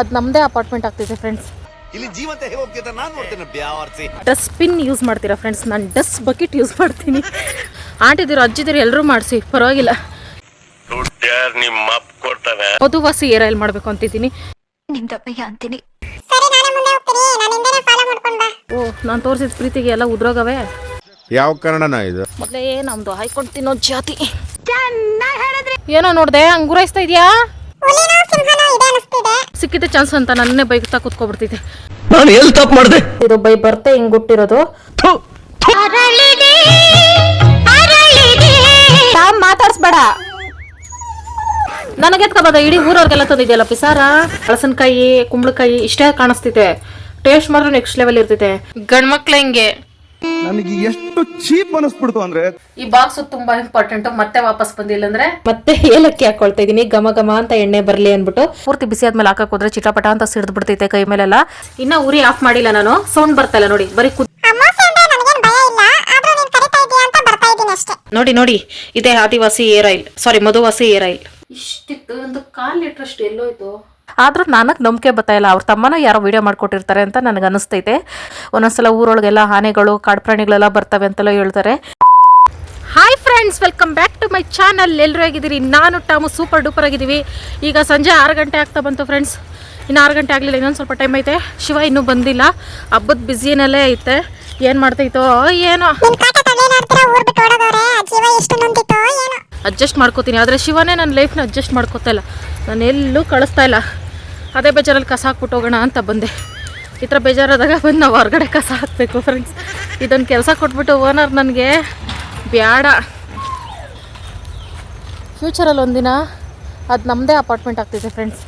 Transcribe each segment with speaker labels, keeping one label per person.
Speaker 1: ಅದು ನಮ್ಮದೇ ಅಪಾರ್ಟ್ಮೆಂಟ್ ಆಗ್ತಿದೆ ಫ್ರೆಂಡ್ಸ್
Speaker 2: ಇಲ್ಲಿ ಜೀವಂತ ಹೇಗೆ ಹೋಗ್ತಿದ್ದ ನಾನು ನೋಡ್ತೇನೆ ಬ್ಯಾವರ್ಸಿ
Speaker 1: ಡಸ್ಟ್ಬಿನ್ ಯೂಸ್ ಮಾಡ್ತೀರಾ ಫ್ರೆಂಡ್ಸ್ ನಾನು ಡಸ್ಟ್ ಬಕೆಟ್ ಯೂಸ್ ಮಾಡ್ತೀನಿ. ಆಂಟಿದಿರು ಅಜ್ಜಿದಿರು ಎಲ್ಲರೂ ಮಾಡಿಸಿ ಪರವಾಗಿಲ್ಲ.
Speaker 3: ಅದು ವಾಸಿ ಅಪ್ಪ ಕೊಡ್ತಾನೆ
Speaker 1: ಮಧುವಾಸಿ ಏರ್ ಆಯಿಲ್ ಮಾಡಬೇಕು ಅಂತಿದ್ದೀನಿ.
Speaker 4: ನಿಮ್ದಪ್ಪಯ್ಯ ಅಂತೀನಿ.
Speaker 5: ಸರಿ ನಾನೇ ಮುಂದೆ ಹೋಗ್ತೀನಿ. ನಾನು ಹಿಂದೆನೇ ಫಾಲೋ ಮಾಡ್ಕೊಂಡ್ ಬಾ.
Speaker 1: ಓ ನಾನು ತೋರಿಸಿದ ಪ್ರೀತಿಗೆ ಎಲ್ಲ ಉದ್ರೋಗವೇ?
Speaker 6: ಯಾವ ಕಾರಣನ ಇದು?
Speaker 1: ಮೊದಲೇ ನಮ್ದು ಹಾಯ್ಕೊಂಡು ತಿನ್ನೋ ಜಾತಿ. ಏನೋ ನೋಡ್ದೆ ಅಂಗುರಾಯಿಸ್ತಾ ಇದೆಯಾ? ಸಿಕ್ಕಿದೆ ಚಾನ್ಸ್ ಅಂತ ನನ್ನೇ ಬೈಕ್ತಾ ಕೂತ್ಕೊಬಿಡ್ತಿದ್ದೆ.
Speaker 3: ನಾನು ಎಲ್ಲಿ ತಪ್ಪು ಮಾಡಿದೆ?
Speaker 1: ಇದು ಬೈ ಬರ್ತೆ ಹಿಂಗ್ ಹುಟ್ಟಿರೋದು. ಮಾತಾಡ್ಸ್ಬೇಡ. ನನಗೆ ಎತ್ಕೋಬೋದ ಇಡೀ ಊರವ್ರಿಗೆಲ್ಲ ತಂದಿದೆಯಲ್ಲ ಪಿಸಾರ? ಹಳಸನ್ಕಾಯಿ ಕುಂಬಳಕಾಯಿ ಇಷ್ಟೇ ಕಾಣಿಸ್ತಿದೆ. ಟೇಸ್ಟ್ ಮಾತ್ರ ನೆಕ್ಸ್ಟ್ ಲೆವೆಲ್ ಇರ್ತಿದೆ. ಗಂಡ್ಮಕ್ಳ ಹಿಂಗೆ?
Speaker 7: ನನಗೆ ಎಷ್ಟು ಚೀಪ್ ಅನಿಸ್ಬಿಡ್ತು ಅಂದ್ರೆ
Speaker 1: ಈ ಬಾಕ್ಸ್ ತುಂಬಾ ಇಂಪಾರ್ಟೆಂಟ್ ಮತ್ತೆ ವಾಪಸ್ ಬಂದಿಲ್ಲ ಅಂದ್ರೆ? ಮತ್ತೆ ಏಲಕ್ಕಿ ಹಾಕೊಳ್ತಾ ಇದೀನಿ. ಗಮ ಘಮ ಅಂತ ಎಣ್ಣೆ ಬರ್ಲಿ ಅನ್ಬಿಟ್ಟು ಪೂರ್ತಿ ಬಿಸಿ ಆದ್ಮೇಲೆ ಹಾಕಕ್ ಹೋದ್ರೆ ಚಿಟಪಟ ಅಂತ ಸಿಡ್ದು ಬಿಡ್ತೈತೆ ಕೈ ಮೇಲೆಲ್ಲ. ಇನ್ನ ಉರಿ ಆಫ್ ಮಾಡಿಲ್ಲ ನಾನು. ಸೌಂಡ್ ಬರ್ತಾ ಇಲ್ಲ ನೋಡಿ. ಬರೀ ಕುದ್
Speaker 5: ಅಮಾಸೆ ಅಂದ್ರೆ ಭಯ ಇಲ್ಲ. ಆದ್ರೂ ನೀನ್ ಕರಿತಾ ಇದೀಯ ಅಂತ ಬರ್ತಾ ಇದ್ದೀನಿ ಅಷ್ಟೇ.
Speaker 1: ನೋಡಿ ನೋಡಿ. ಇದೇ Adivasi hair oil. Sorry Madhuvasi hair oil. ಇಷ್ಟಿತ್ತು. ಒಂದು ಕಾಲ್ ಲೀಟರ್ ಅಷ್ಟು ಎಲ್ಲೋಯ್ತು. ಆದ್ರೂ ನನಗೆ ನಂಬಿಕೆ ಬತ್ತಾಯಿಲ್ಲ ಇಲ್ಲ. ಅವ್ರ ತಮ್ಮನ ಯಾರೋ ವೀಡಿಯೋ ಮಾಡ್ಕೊಟ್ಟಿರ್ತಾರೆ ಅಂತ ನನಗೆ ಅನಿಸ್ತೈತೆ. ಒಂದೊಂದ್ಸಲ ಊರೊಳಗೆಲ್ಲ ಆನೆಗಳು ಕಾಡು ಪ್ರಾಣಿಗಳೆಲ್ಲ ಬರ್ತವೆ ಅಂತೆಲ್ಲ ಹೇಳ್ತಾರೆ. Hi friends welcome back to my channel ಎಲ್ಲರೂ ಆಗಿದ್ದೀರಿ ನಾನು ಟಾಮು ಸೂಪರ್ ಡೂಪರ್ ಆಗಿದ್ದೀವಿ. ಈಗ ಸಂಜೆ ಆರು ಗಂಟೆ ಆಗ್ತಾ ಬಂತು ಫ್ರೆಂಡ್ಸ್ ಇನ್ನು ಆರು ಗಂಟೆ ಆಗಲಿಲ್ಲ ಇನ್ನೊಂದು ಸ್ವಲ್ಪ ಟೈಮ್ ಐತೆ. ಶಿವ ಇನ್ನೂ ಬಂದಿಲ್ಲ. ಹಬ್ಬದ ಬ್ಯುಸಿನಲ್ಲೇ ಐತೆ. ಏನು ಮಾಡ್ತೈತೋ ಏನೋ. ಅಡ್ಜಸ್ಟ್ ಮಾಡ್ಕೋತೀನಿ. ಆದರೆ ಶಿವನೇ ನನ್ನ ಲೈಫ್ನ ಅಡ್ಜಸ್ಟ್ ಮಾಡ್ಕೋತಾ ಇಲ್ಲ. ನಾನು ಎಲ್ಲೂ ಕಳಿಸ್ತಾ ಇಲ್ಲ. ಅದೇ ಬೇಜಾರಲ್ಲಿ ಕಸ ಹಾಕ್ಬಿಟ್ಟು ಹೋಗೋಣ ಅಂತ ಬಂದೆ. ಈ ಥರ ಬೇಜಾರಾದಾಗ ಬಂದು ನಾವು ಹೊರಗಡೆ ಕಸ ಹಾಕಬೇಕು ಫ್ರೆಂಡ್ಸ್ ಇದೊಂದು ಕೆಲಸ ಕೊಟ್ಬಿಟ್ಟು ಓನರ್ ನನಗೆ ಬ್ಯಾಡ. ಫ್ಯೂಚರಲ್ಲಿ ಒಂದಿನ ಅದು ನಮ್ಮದೇ ಅಪಾರ್ಟ್ಮೆಂಟ್ ಆಗ್ತಿದೆ ಫ್ರೆಂಡ್ಸ್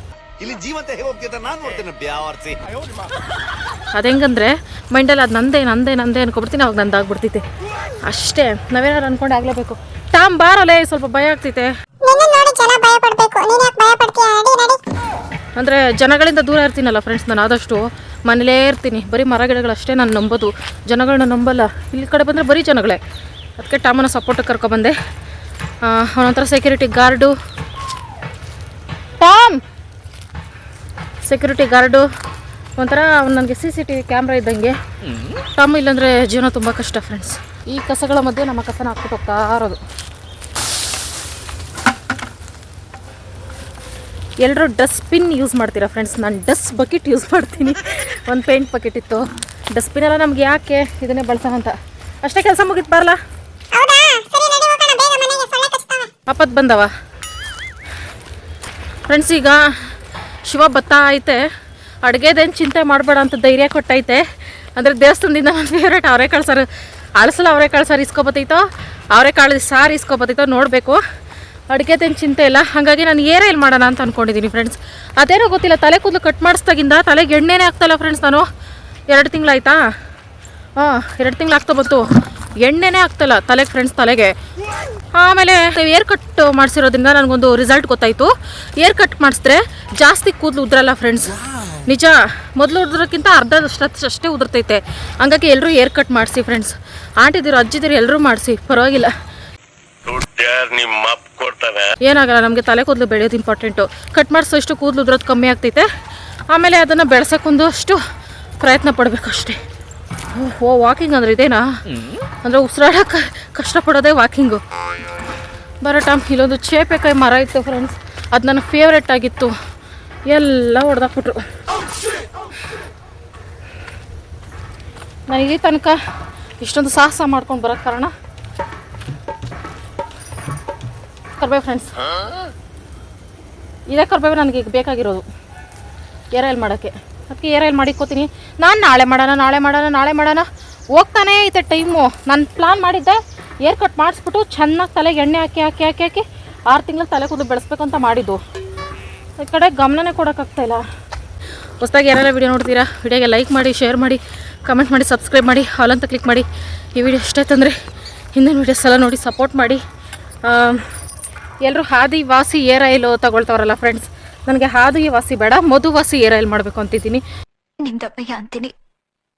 Speaker 1: ಅದು ಹೆಂಗಂದ್ರೆ ಮೈಂಡಲ್ಲಿ ಅದು ನಂದೇ ನಂದೇ ನಂದೇ ಅನ್ಕೊಬಿಡ್ತೀನಿ ಅವಾಗ ನಂದಾಗ್ಬಿಡ್ತೈತೆ. ಅಷ್ಟೇ ನಾವೇನಾದ್ರು ಅನ್ಕೊಂಡು ಆಗ್ಲೇಬೇಕು. ಟಾಮ್ ಬಾರಲ್ಲೇ ಸ್ವಲ್ಪ ಭಯ ಆಗ್ತೈತೆ. ಅಂದರೆ ಜನಗಳಿಂದ ದೂರ ಇರ್ತೀನಲ್ಲ ಫ್ರೆಂಡ್ಸ್ ನಾನು ಆದಷ್ಟು ಮನೇಲೇ ಇರ್ತೀನಿ. ಬರೀ ಮರ ಗಿಡಗಳಷ್ಟೇ ನಾನು ನಂಬೋದು. ಜನಗಳನ್ನ ನಂಬಲ್ಲ. ಇಲ್ಲಿ ಕಡೆ ಬಂದರೆ ಬರೀ ಜನಗಳೇ. ಅದಕ್ಕೆ ಟಾಮನ ಸಪೋರ್ಟಿಗೆ ಕರ್ಕೊಬಂದೆ ಅವನೊಂಥರ security guard Tom! Security guard ಒಂಥರ ಅವ್ನು ನನಗೆ C C T V camera ಇದ್ದಂಗೆ. ಟಾಮ್ ಇಲ್ಲಾಂದರೆ ಜೀವನ ತುಂಬ ಕಷ್ಟ ಫ್ರೆಂಡ್ಸ್ ಈ ಕಸಗಳ ಮಧ್ಯೆ ನಮ್ಮ ಕಸನ ಹಾಕ್ಬಿಟ್ಟು ಹೋಗ್ತಾ ಇರೋದು. ಎಲ್ಲರೂ ಡಸ್ಟ್ಬಿನ್ ಯೂಸ್ ಮಾಡ್ತೀರಾ ಫ್ರೆಂಡ್ಸ್ ನಾನು ಡಸ್ಟ್ ಬಕೆಟ್ ಯೂಸ್ ಮಾಡ್ತೀನಿ. ಒಂದು ಪೇಂಟ್ ಬಕೆಟ್ ಇತ್ತು. ಡಸ್ಟ್ಬಿನ್ ಎಲ್ಲ ನಮ್ಗೆ ಯಾಕೆ ಇದನ್ನೇ ಬಳಸೋಣ ಅಂತ. ಅಷ್ಟೇ ಕೆಲಸ ಮುಗಿತು ಬರಲ್ಲ
Speaker 5: ಹೌದಾ? ಸರಿ ನಡಿ ಬೇಗ ಮನೆಗೆ ಸೊಳ್ಳೆ ಕಚ್ತಾವೆ.
Speaker 1: ಅಪ್ಪತ್ ಬಂದವ. ಫ್ರೆಂಡ್ಸ್ ಈಗ ಶಿವ ಬತ್ತಾ ಐತೆ. ಅಡುಗೆದೇನು ಚಿಂತೆ ಮಾಡಬೇಡ ಅಂತ ಧೈರ್ಯ ಕೊಟ್ಟೈತೆ. ಅಂದರೆ ದೇವಸ್ಥಾನದಿಂದ ನನ್ನ ಫೇವ್ರೇಟ್ ಅವರೆಕಾಳು ಸಾರು ಅಳಸಲ ಅವರೆಕಾಳು ಸಾರು ಇಸ್ಕೊಬತ್ತೈತೋ? ಅವರೆಕಾಳು ಸಾರು ಇಸ್ಕೊಬತ್ತೈತೋ ನೋಡಬೇಕು. ಅಡುಗೆದೇನು ಚಿಂತೆ ಇಲ್ಲ. ಹಾಗಾಗಿ ನಾನು ಏರ ಇಲ್ಲಿ ಮಾಡೋಣ ಅಂತ ಅಂದ್ಕೊಂಡಿದ್ದೀನಿ ಫ್ರೆಂಡ್ಸ್ ಅದೇನೋ ಗೊತ್ತಿಲ್ಲ, ತಲೆ ಕೂದಲು ಕಟ್ ಮಾಡಿಸ್ದಾಗಿಂದ ತಲೆಗೆ ಎಣ್ಣೆನೇ ಆಗ್ತಾಯಿಲ್ಲ ಫ್ರೆಂಡ್ಸ್ ನಾನು. ಎರಡು ತಿಂಗಳಾಯ್ತಾ? ಹಾಂ, ಎರಡು ತಿಂಗಳು ಆಗ್ತಾ ಬಂತು. ಎಣ್ಣೆನೇ ಆಗ್ತಲ್ಲ ತಲೆಗೆ ಫ್ರೆಂಡ್ಸ್ ತಲೆಗೆ. ಆಮೇಲೆ ಏರ್ ಕಟ್ ಮಾಡಿಸಿರೋದ್ರಿಂದ ನನಗೊಂದು ರಿಸಲ್ಟ್ ಗೊತ್ತಾಯಿತು. ಏರ್ ಕಟ್ ಮಾಡಿಸಿದ್ರೆ ಜಾಸ್ತಿ ಕೂದಲು ಉದ್ರಲ್ಲ ಫ್ರೆಂಡ್ಸ್ ನಿಜ, ಮೊದಲು ಉದ್ರೋಕ್ಕಿಂತ ಅರ್ಧದಷ್ಟು ಅಷ್ಟೇ ಉದುರ್ತೈತೆ. ಹಂಗಾಗಿ ಎಲ್ಲರೂ ಏರ್ ಕಟ್ ಮಾಡಿಸಿ ಫ್ರೆಂಡ್ಸ್ ಆಂಟಿದಿರು, ಅಜ್ಜಿದಿರು ಎಲ್ಲರೂ ಮಾಡಿಸಿ. ಪರವಾಗಿಲ್ಲ
Speaker 3: ದುಡ್ಡ್ಯಾರ್ ನಿಮ್ಮ ಅಪ್ಪ ಕೊಡ್ತಾನೆ
Speaker 1: ಏನಾಗಲ್ಲ, ನಮಗೆ ತಲೆ ಕೂದಲು ಬೆಳೆಯೋದು ಇಂಪಾರ್ಟೆಂಟು ಕಟ್ ಮಾಡಿಸೋಷ್ಟು ಕೂದಲು ಉದ್ರೋದು ಕಮ್ಮಿ ಆಗ್ತೈತೆ. ಆಮೇಲೆ ಅದನ್ನು ಬೆಳೆಸೋಕ್ಕೊಂದು ಅಷ್ಟು ಪ್ರಯತ್ನ ಪಡಬೇಕು ಅಷ್ಟೇ ಓ ವಾಕಿಂಗ್ ಅಂದ್ರೆ ಇದೇನಾ? ಅಂದರೆ ಉಸಿರಾಡಕ್ಕೆ ಕಷ್ಟಪಡೋದೇ ವಾಕಿಂಗು ಟೈಮ್ ಇಲ್ಲೊಂದು ಚೇಪೆಕಾಯಿ ಮರ ಇತ್ತು ಫ್ರೆಂಡ್ಸ್ ಅದು ನನ್ನ ಫೇವ್ರೆಟ್ ಆಗಿತ್ತು. ಎಲ್ಲ ಹೊಡೆದಾಕ್ಬಿಟ್ರು ನನಗೆ ತನಕ ಇಷ್ಟೊಂದು ಸಾಹಸ ಮಾಡ್ಕೊಂಡು ಬರೋಕ್ಕೆ ಕಾರಣ ಕರ್ಬೇವು ಫ್ರೆಂಡ್ಸ್ ಇದೇ ಕರ್ಬೇವು ನನಗೆ ಈಗ ಬೇಕಾಗಿರೋದು. ಏರ್ ಆಯಿಲ್ ಮಾಡೋಕ್ಕೆ. ಅದಕ್ಕೆ ಏರ್ ಆಯಿಲ್ ಮಾಡಿಕೋತೀನಿ ನಾನು ನಾಳೆ ಮಾಡೋಣ ನಾಳೆ ಮಾಡೋಣ ನಾಳೆ ಮಾಡೋಣ. ಹೋಗ್ತಾನೆ ಐತೆ ಟೈಮು. ನಾನು ಪ್ಲಾನ್ ಮಾಡಿದ್ದೆ. ಏರ್ ಕಟ್ ಮಾಡಿಸ್ಬಿಟ್ಟು ಚೆನ್ನಾಗಿ ತಲೆಗೆ ಎಣ್ಣೆ ಹಾಕಿ ಹಾಕಿ ಹಾಕಿ ಹಾಕಿ ಆರು ತಿಂಗಳ ತಲೆ ಕೂದಲು ಬೆಳೆಸ್ಬೇಕು ಅಂತ ಮಾಡಿದ್ದು. ಈ ಕಡೆ ಗಮನನೇ ಕೊಡೋಕ್ಕಾಗ್ತಾಯಿಲ್ಲ ಹೊಸದಾಗಿ ಯಾರೆಲ್ಲ ವೀಡಿಯೋ ನೋಡ್ತೀರಾ? ವಿಡಿಯೋಗೆ ಲೈಕ್ ಮಾಡಿ ಶೇರ್ ಮಾಡಿ ಕಮೆಂಟ್ ಮಾಡಿ ಸಬ್ಸ್ಕ್ರೈಬ್ ಮಾಡಿ ಹಾಲ್ ಅಂತ ಕ್ಲಿಕ್ ಮಾಡಿ. ಈ ವಿಡಿಯೋ ಇಷ್ಟ ಆಯ್ತಂದರೆ ಹಿಂದಿನ ವೀಡಿಯೋಸ್ ಎಲ್ಲ ನೋಡಿ ಸಪೋರ್ಟ್ ಮಾಡಿ. ಎಲ್ಲರೂ ಹಾದಿ ವಾಸಿ ಏರ್ ಆಯಿಲ್ ತಗೊಳ್ತಾವ್ರಲ್ಲ ಫ್ರೆಂಡ್ಸ್ ನನಗೆ ಹಾದಿ ವಾಸಿ ಬೇಡ ಮಧುವಾಸಿ ಏರ್ ಆಯಿಲ್ ಮಾಡ್ಬೇಕು ಅಂತಿದ್ದೀನಿ.
Speaker 4: ನಿಮ್ದಪ್ಪಯ್ಯ ಅಂತೀನಿ.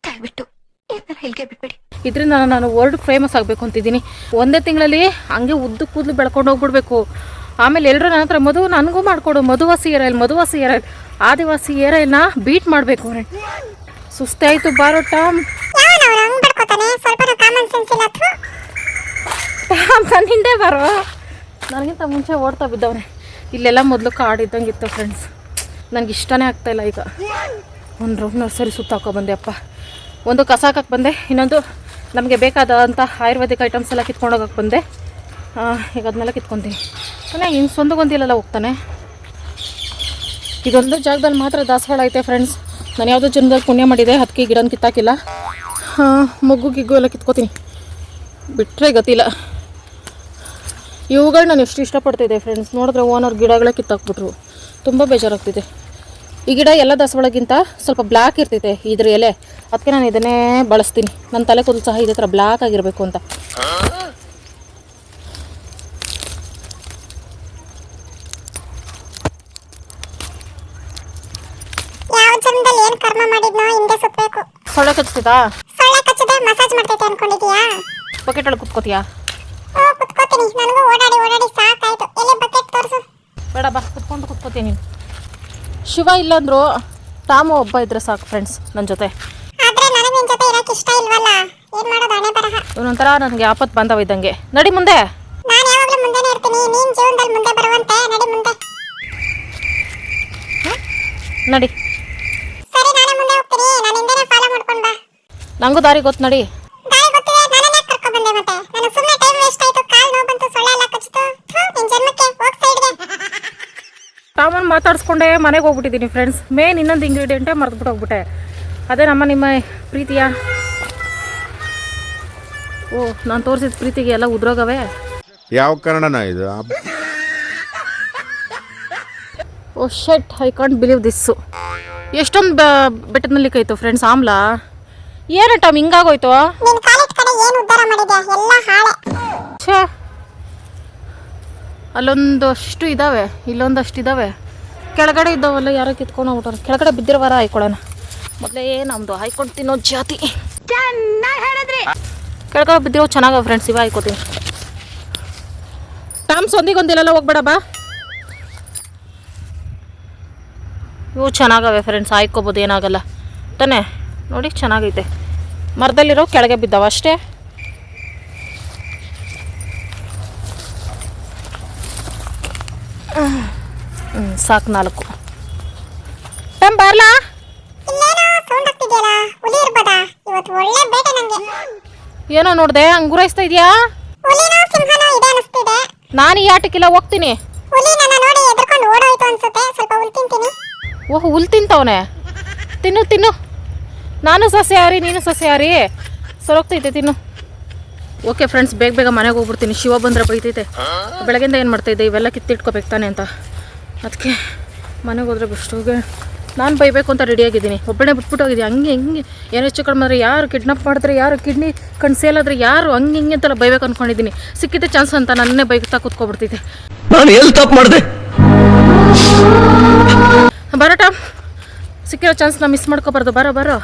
Speaker 4: ದಯವಿಟ್ಟು ಬಿಟ್ಬಿಡಿ
Speaker 1: ಇದರಿಂದ ನಾನು ವರ್ಲ್ಡ್ ಫೇಮಸ್ ಆಗಬೇಕು ಅಂತಿದ್ದೀನಿ. ಒಂದೇ ತಿಂಗಳಲ್ಲಿ ಹಂಗೆ ಉದ್ದು ಕೂದಲು ಬೆಳ್ಕೊಂಡು ಹೋಗ್ಬಿಡ್ಬೇಕು. ಆಮೇಲೆ ಎಲ್ಲರೂ ನನ್ನ ಹತ್ರ ಮಧು ನನಗೂ ಮಾಡಿಕೊಡು. Madhuvasi hair oil Madhuvasi hair oil Adivasi ಏರೈನ beat ಮಾಡಬೇಕು ಅವ್ರೆ. ಸುಸ್ತಾಯಿತು ಬಾರೋ ಟಾಮ್. ಟಾಮ್ ನನ್ನ ಹಿಂದೆ ಬರೋ. ನನಗಿಂತ ಮುಂಚೆ ಓಡ್ತಾ ಬಿದ್ದವ್ರೆ. ಇಲ್ಲೆಲ್ಲ ಮೊದಲು ಕಾಡಿದ್ದಂಗೆ ಇತ್ತು ಫ್ರೆಂಡ್ಸ್ ನನಗೆ ಇಷ್ಟನೇ ಆಗ್ತಾಯಿಲ್ಲ ಈಗ. ಒಂದು ರೌಂಡ್ ನರ್ಸರಿ ಸುತ್ತಾಕೊ ಬಂದೆ ಅಪ್ಪ. ಒಂದು ಕಸ ಹಾಕಕ್ಕೆ ಬಂದೆ, ಇನ್ನೊಂದು ನಮಗೆ ಬೇಕಾದಂಥ ಆಯುರ್ವೇದಿಕ್ ಐಟಮ್ಸ್ ಎಲ್ಲ ಕಿತ್ಕೊಂಡೋಗಕ್ಕೆ ಬಂದೆ. ಈಗ ಅದನ್ನೆಲ್ಲ ಕಿತ್ಕೊತೀನಿ. ಅಂದರೆ ಇನ್ನು ಸೊಂದಗೊಂದಿಲ್ಲಲ್ಲ ಹೋಗ್ತಾನೆ. ಇದೊಂದು ಜಾಗದಲ್ಲಿ ಮಾತ್ರ ದಾಸವಾಳ ಐತೆ ಫ್ರೆಂಡ್ಸ್ ನಾನು ಯಾವುದೋ ಜನದಲ್ಲಿ ಪುಣ್ಯ ಮಾಡಿದೆ ಅದಕ್ಕೆ ಗಿಡನ ಕಿತ್ತಾಕಿಲ್ಲ. ಮೊಗ್ಗು ಗಿಗ್ಗು ಎಲ್ಲ ಕಿತ್ಕೋತೀನಿ. ಬಿಟ್ಟರೆ ಗೊತ್ತಿಲ್ಲ ಇವುಗಳು ನಾನು ಎಷ್ಟು ಇಷ್ಟಪಡ್ತಿದ್ದೆ ಫ್ರೆಂಡ್ಸ್ ನೋಡಿದ್ರೆ ಓನರ್ ಗಿಡಗಳೇ ಕಿತ್ತಾಕ್ಬಿಟ್ರು. ತುಂಬ ಬೇಜಾರಾಗ್ತಿದೆ. ಈ ಗಿಡ ಎಲ್ಲ ದಾಸವಾಳಗಿಂತ ಸ್ವಲ್ಪ ಬ್ಲ್ಯಾಕ್ ಇರ್ತೈತೆ ಇದ್ರ ಎಲೆ. ಅದಕ್ಕೆ ನಾನು ಇದನ್ನೇ ಬಳಸ್ತೀನಿ. ನನ್ನ ತಲೆ ಕೂದಲು ಸಹ ಇದೇ ಥರ ಬ್ಲ್ಯಾಕ್ ಆಗಿರಬೇಕು ಅಂತ. ಸೊಳ್ಳೆ ಕಚ್ಚಿದಾ
Speaker 5: ಸೊಳ್ಳೆ ಕಚ್ಚದೆ ಮಸಾಜ್ ಮಾಡ್ತೈತೆ ಅನ್ಕೊಂಡಿದ್ಯಾ
Speaker 1: ಬಕೆಟ್ ಒಳಗೆ ಕುತ್ಕೋತೀಯಾ?
Speaker 5: ಕುತ್ಕೋತೀನಿ ನನಗೂ ಓಡಾಡಿ ಓಡಾಡಿ ಸಾಕಾಯ್ತು. ಎಲ್ಲೇ ಬಕೆಟ್ ತೋರಿಸು?
Speaker 1: ಬೇಡ ಬಾ ಕುತ್ಕೊಂಡು ಕುತ್ಕೋತೀನಿ ಶಿವ ಇಲ್ಲಾಂದ್ರು ಟಾಮು ಒಬ್ಬ ಇದ್ರೆ ಸಾಕು ಫ್ರೆಂಡ್ಸ್ ನನ್ನ ಜೊತೆ.
Speaker 5: ಆದ್ರೆ ನನಗೆ ನಿನ್ ಜೊತೆ ಇರಕ್ಕೆ ಇಷ್ಟ ಇಲ್ವಲ್ಲ? ಏನ್ ಮಾಡೋದು ಹಣೆ ಬರಹ?
Speaker 1: ಇವನೊಂಥರ ನನಗೆ ಆಪತ್ತು ಬಾಂಧವ ಇದ್ದಂಗೆ. ನಡಿ ಮುಂದೆ.
Speaker 5: ನಾನು ಯಾವಾಗಲೂ ಮುಂದೆನೇ ಇರ್ತೀನಿ. ನೀನ್ ಜೀವನದಲ್ಲಿ ಮುಂದೆ ಬರುವಂತೆ. ನಡಿ ಮುಂದೆ.
Speaker 1: ನಡಿ.
Speaker 5: ಸರಿ ನಾನೇ ಮುಂದೆ ಹೋಗ್ತೀನಿ. ನಾನು ಹಿಂದೆನೇ ಫಾಲೋ ಮಾಡ್ಕೊಂಡ್ ಬಾ.
Speaker 1: ನನಗೂ ದಾರಿ ಗೊತ್ತು ನಡಿ. ಟಾಮನ್ ಮಾತಾಡಿಸ್ಕೊಂಡೆ ಮನೆಗೆ ಹೋಗ್ಬಿಟ್ಟಿದ್ದೀನಿ ಫ್ರೆಂಡ್ಸ್ ಮೇನ್ ಇನ್ನೊಂದು ಇಂಗ್ರೀಡಿಯೆಂಟೇ ಮರೆದ್ಬಿಟ್ಟು ಹೋಗ್ಬಿಟ್ಟೆ. ಅದೇ ನಮ್ಮ ನಿಮ್ಮ ಪ್ರೀತಿಯ. ಓ ನಾನು ತೋರಿಸಿದ ಪ್ರೀತಿಗೆ ಎಲ್ಲ ಉದ್ರೋಗವೇ?
Speaker 6: ಯಾವ ಕಾರಣನ ಇದು?
Speaker 1: ಓ shit I can't believe this ಎಷ್ಟೊಂದು ಬೆಟ್ಟದಲ್ಲಿ ಕೈತು ಫ್ರೆಂಡ್ಸ್ ಆಮ್ಲ. ಏನಟ್ಟ ಟಾಮ್ ಹಿಂಗಾಗೋಯ್ತು?
Speaker 5: ನಿನ್ ಕಾಲೇಜ್ ಕಡೆ ಏನ್ ಉದ್ಧಾರ ಮಾಡಿದ್ಯಾ? ಎಲ್ಲ ಹಾಳೆ.
Speaker 1: ಛೇ. ಅಲ್ಲೊಂದಷ್ಟು ಇದ್ದಾವೆ ಇಲ್ಲೊಂದಷ್ಟು ಇದ್ದಾವೆ ಕೆಳಗಡೆ ಇದ್ದಾವಲ್ಲ ಯಾರೋ ಕಿತ್ಕೊಂಡು ಹೋಗ್ಬಿಟ್ಟು ಕೆಳಗಡೆ ಬಿದ್ದಿರವರ ಹಾಯ್ಕೊಳ್ಳೋಣ. ಮೊದಲೇ ನಮ್ಮದು ಹಾಯ್ಕೊಂಡು ತಿನ್ನೋ ಜಾತಿ. ಕೆಳಗಡೆ ಬಿದ್ದಿರೋ ಚೆನ್ನಾಗವ ಫ್ರೆಂಡ್ಸ್ ಇವ ಹಾಯ್ಕೋತೀನಿ. ಟಾಮ್ಸ್ ಒಂದಿಗೊಂದಿಲೆಲ್ಲ ಹೋಗ್ಬೇಡ ಬಾ. ಇವು ಚೆನ್ನಾಗವೆ ಫ್ರೆಂಡ್ಸ್ ಹಾಯ್ಕೋಬೋದು ಏನಾಗಲ್ಲ. ತಾನೇ ನೋಡಿ ಚೆನ್ನಾಗೈತೆ. ಮರದಲ್ಲಿರೋ ಕೆಳಗೆ ಬಿದ್ದಾವ ಅಷ್ಟೇ. ಸಾಕು ನಾಲ್ಕು. ಟಮ್ ಬರ್ಲಾ? ಏನೋ ನೋಡಿದೆ ಅಂಗುರಾಯಿಸ್ತಾ ಇದೆಯಾ? ನಾನು ಈ ಆಟಕ್ಕಿಲ್ಲ ಹೋಗ್ತೀನಿ. ಓಹ್ ಹುಲ್ ತಿಂತವನೆ. ತಿನ್ನು ತಿನ್ನು. ನಾನು ಸಸ್ಯಾಹಾರಿ ನೀನು ಸಸ್ಯಾಹಾರಿ ಸರೋಗ್ತೈತೆ ತಿನ್ನು. ಓಕೆ ಫ್ರೆಂಡ್ಸ್ ಬೇಗ ಬೇಗ ಮನೆಗೆ ಹೋಗ್ಬಿಡ್ತೀನಿ. ಶಿವ ಬಂದ್ರೆ ಬೈತೈತೆ. ಬೆಳಗ್ಗೆಯಿಂದ ಏನು ಮಾಡ್ತಾಯಿದ್ದೆ ಇವೆಲ್ಲ ಕಿತ್ತಿಟ್ಕೋಬೇಕು ತಾನೆ ಅಂತ. ಅದಕ್ಕೆ ಮನೆಗೆ ಹೋದ್ರೆ ಬೆಸ್ಟುಗೆ ನಾನು ಬೈಬೇಕು ಅಂತ ರೆಡಿಯಾಗಿದ್ದೀನಿ ಒಬ್ಬಳೇ ಬಿಟ್ಬಿಟ್ಟು ಹೋಗಿದ್ದೆ ಹಂಗೆ ಹಿಂಗೆ. ಏನೋ ಹೆಚ್ಚು ಕಡಿಮೆ ಆದರೆ ಯಾರು ಕಿಡ್ನಾಪ್ ಮಾಡಿದ್ರೆ ಯಾರು ಕಿಡ್ನಿ ಕಣ್ ಆದರೆ ಯಾರು ಹಂಗೆ ಹಿಂಗೆ ಅಂತೆಲ್ಲ ಬೈಬೇಕು ಅಂದ್ಕೊಂಡಿದ್ದೀನಿ ಸಿಕ್ಕಿದ್ದೆ ಚಾನ್ಸ್ ಅಂತ ನನ್ನೇ ಬೈಕ್ತಾ ಕೂತ್ಕೊಬಿಡ್ತಿದ್ದೆ.
Speaker 3: ನಾನು ಎಲ್ಲಿ ತಪ್ಪು ಮಾಡಿದೆ?
Speaker 1: ಬರೋಟ. ಸಿಕ್ಕಿರೋ ಚಾನ್ಸ್ ಚಾನ್ಸ್ನ ಮಿಸ್ ಮಾಡ್ಕೋಬಾರ್ದು. ಬರೋ ಬರೋ.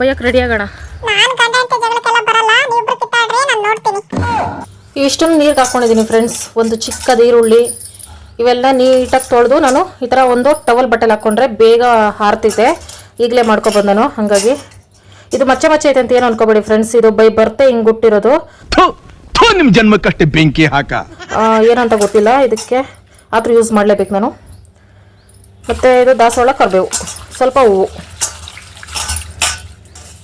Speaker 1: ಬೈಯಕ್ಕೆ ರೆಡಿ ಆಗೋಣ.
Speaker 5: ನಾನು ಗಂಡ ಅಂತ ಜಗಳಕ್ಕೆಲ್ಲ ಬರಲ್ಲ. ನೀವಿಬ್ರು ಕಿತ್ತಾಡ್ರಿ ನಾನು ನೋಡ್ತೀನಿ.
Speaker 1: ಇಷ್ಟೊಂದು ನೀರು ಹಾಕ್ಕೊಂಡಿದ್ದೀನಿ ಫ್ರೆಂಡ್ಸ್ ಒಂದು ಚಿಕ್ಕದ ಈರುಳ್ಳಿ ಇವೆಲ್ಲ ನೀಟಾಗಿ ತೊಳೆದು ನಾನು ಈ ಥರ ಒಂದು ಟವಲ್ ಬಟ್ಟೆಲಿ ಹಾಕ್ಕೊಂಡ್ರೆ ಬೇಗ ಹಾರ್ತಿದ್ದೆ ಈಗಲೇ ಮಾಡ್ಕೊಬೋದು ನಾನು ಹಾಗಾಗಿ. ಇದು ಮಚ್ಚೆ ಮಚ್ಚೆ ಐತೆ ಅಂತ ಏನು ಅನ್ಕೋಬೇಡಿ ಫ್ರೆಂಡ್ಸ್ ಇದು ಬೈ ಬರ್ತೆ ಹಿಂಗೆ ಗುಟ್ಟಿರೋದು
Speaker 7: ನಿಮ್ಮ ಜನ್ಮಕ್ಕಷ್ಟೇ ಬೆಂಕಿ ಹಾಕ.
Speaker 1: ಏನಂತ ಗೊತ್ತಿಲ್ಲ ಇದಕ್ಕೆ ಆದರೂ ಯೂಸ್ ಮಾಡಲೇಬೇಕು ನಾನು. ಮತ್ತು ಇದು ದಾಸವಾಳ ಕರಿಬೇವು ಸ್ವಲ್ಪ ಹೂವು.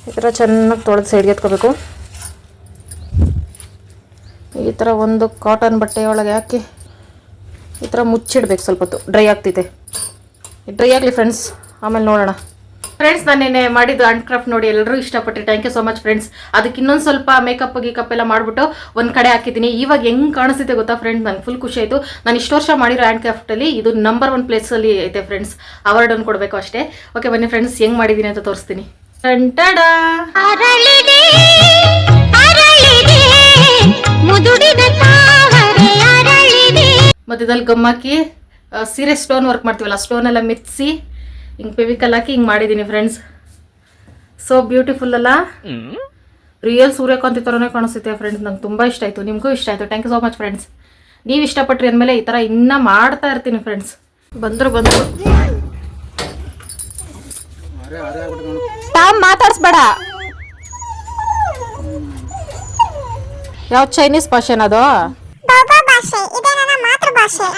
Speaker 1: ಈ ಥರ ಚೆನ್ನಾಗಿ ತೊಳೆದು ಸೈಡ್ಗೆ ಎತ್ಕೋಬೇಕು. ಈ ಥರ ಒಂದು ಕಾಟನ್ ಬಟ್ಟೆಯೊಳಗೆ ಹಾಕಿ ಈ ಥರ ಮುಚ್ಚಿಡ್ಬೇಕು ಸ್ವಲ್ಪ ಹೊತ್ತು ಡ್ರೈ ಆಗ್ತೈತೆ ಡ್ರೈ ಆಗಲಿ ಫ್ರೆಂಡ್ಸ್ ಆಮೇಲೆ ನೋಡೋಣ. ಫ್ರೆಂಡ್ಸ್ ನಾನು ನಿನ್ನೆ ಮಾಡಿದ್ದು ಹ್ಯಾಂಡ್ ಕ್ರಾಫ್ಟ್ ನೋಡಿ ಎಲ್ಲರೂ ಇಷ್ಟಪಟ್ಟು thank you so much friends ಅದಕ್ಕೆ ಇನ್ನೊಂದು ಸ್ವಲ್ಪ ಮೇಕಪ್ ಗೀಕಪ್ ಎಲ್ಲ ಮಾಡಿಬಿಟ್ಟು ಒಂದು ಕಡೆ ಹಾಕಿದ್ದೀನಿ. ಇವಾಗ ಹೆಂಗೆ ಕಾಣಿಸುತ್ತೆ ಗೊತ್ತಾ ಫ್ರೆಂಡ್ಸ್ ನಂಗೆ ಫುಲ್ ಖುಷಿ ಆಯಿತು. ನಾನು ಇಷ್ಟು ವರ್ಷ ಮಾಡಿರೋ ಆ್ಯಂಡ್ ಕ್ರಾಫ್ಟಲ್ಲಿ ಇದು ನಂಬರ್ ಒನ್ ಪ್ಲೇಸಲ್ಲಿ ಐತೆ ಫ್ರೆಂಡ್ಸ್ ಅವಾರ್ಡ್ ಒಂದು ಕೊಡಬೇಕು ಅಷ್ಟೇ. ಓಕೆ ಬನ್ನಿ ಫ್ರೆಂಡ್ಸ್ ಹೆಂಗೆ ಮಾಡಿದ್ದೀನಿ ಅಂತ ತೋರಿಸ್ತೀನಿ. ಮಧ್ಯದಲ್ಲಿ ಗಮ್ಮಾಕಿ ಆ, ಸೀರೆ ಸ್ಟೋನ್ ವರ್ಕ್ ಮಾಡ್ತೀವಲ್ಲ ಸ್ಟೋನ್ ಎಲ್ಲ ಮಿಕ್ಸಿ ಹಿಂಗೆ ಫೆವಿಕಲ್ ಹಾಕಿ ಹಿಂಗೆ ಮಾಡಿದ್ದೀನಿ ಫ್ರೆಂಡ್ಸ್ ಸೊ ಬ್ಯೂಟಿಫುಲ್ ಅಲ್ಲ? ರಿಯಲ್ ಸೂರ್ಯಕಾಂತಿ ಥರನೇ ಕಾಣಿಸುತ್ತೆ ಫ್ರೆಂಡ್ಸ್ ನಂಗೆ ತುಂಬ ಇಷ್ಟ ಆಯಿತು ನಿಮಗೂ ಇಷ್ಟ ಆಯಿತು. Thank you so much friends ನೀವು ಇಷ್ಟಪಟ್ರಿ ಅಂದಮೇಲೆ ಈ ಥರ ಇನ್ನೂ ಮಾಡ್ತಾ ಇರ್ತೀನಿ ಫ್ರೆಂಡ್ಸ್ ಬಂದರು ಬಂದರು. ಮಾತಾಡ್ಸ್ಬೇಡ. ಯಾವ ಚೈನೀಸ್ ಭಾಷೆನದು
Speaker 5: ಬೋಬೋ ಭಾಷೆ ಇದೆ ನನ್ನ ಮಾತೃಭಾಷೆ.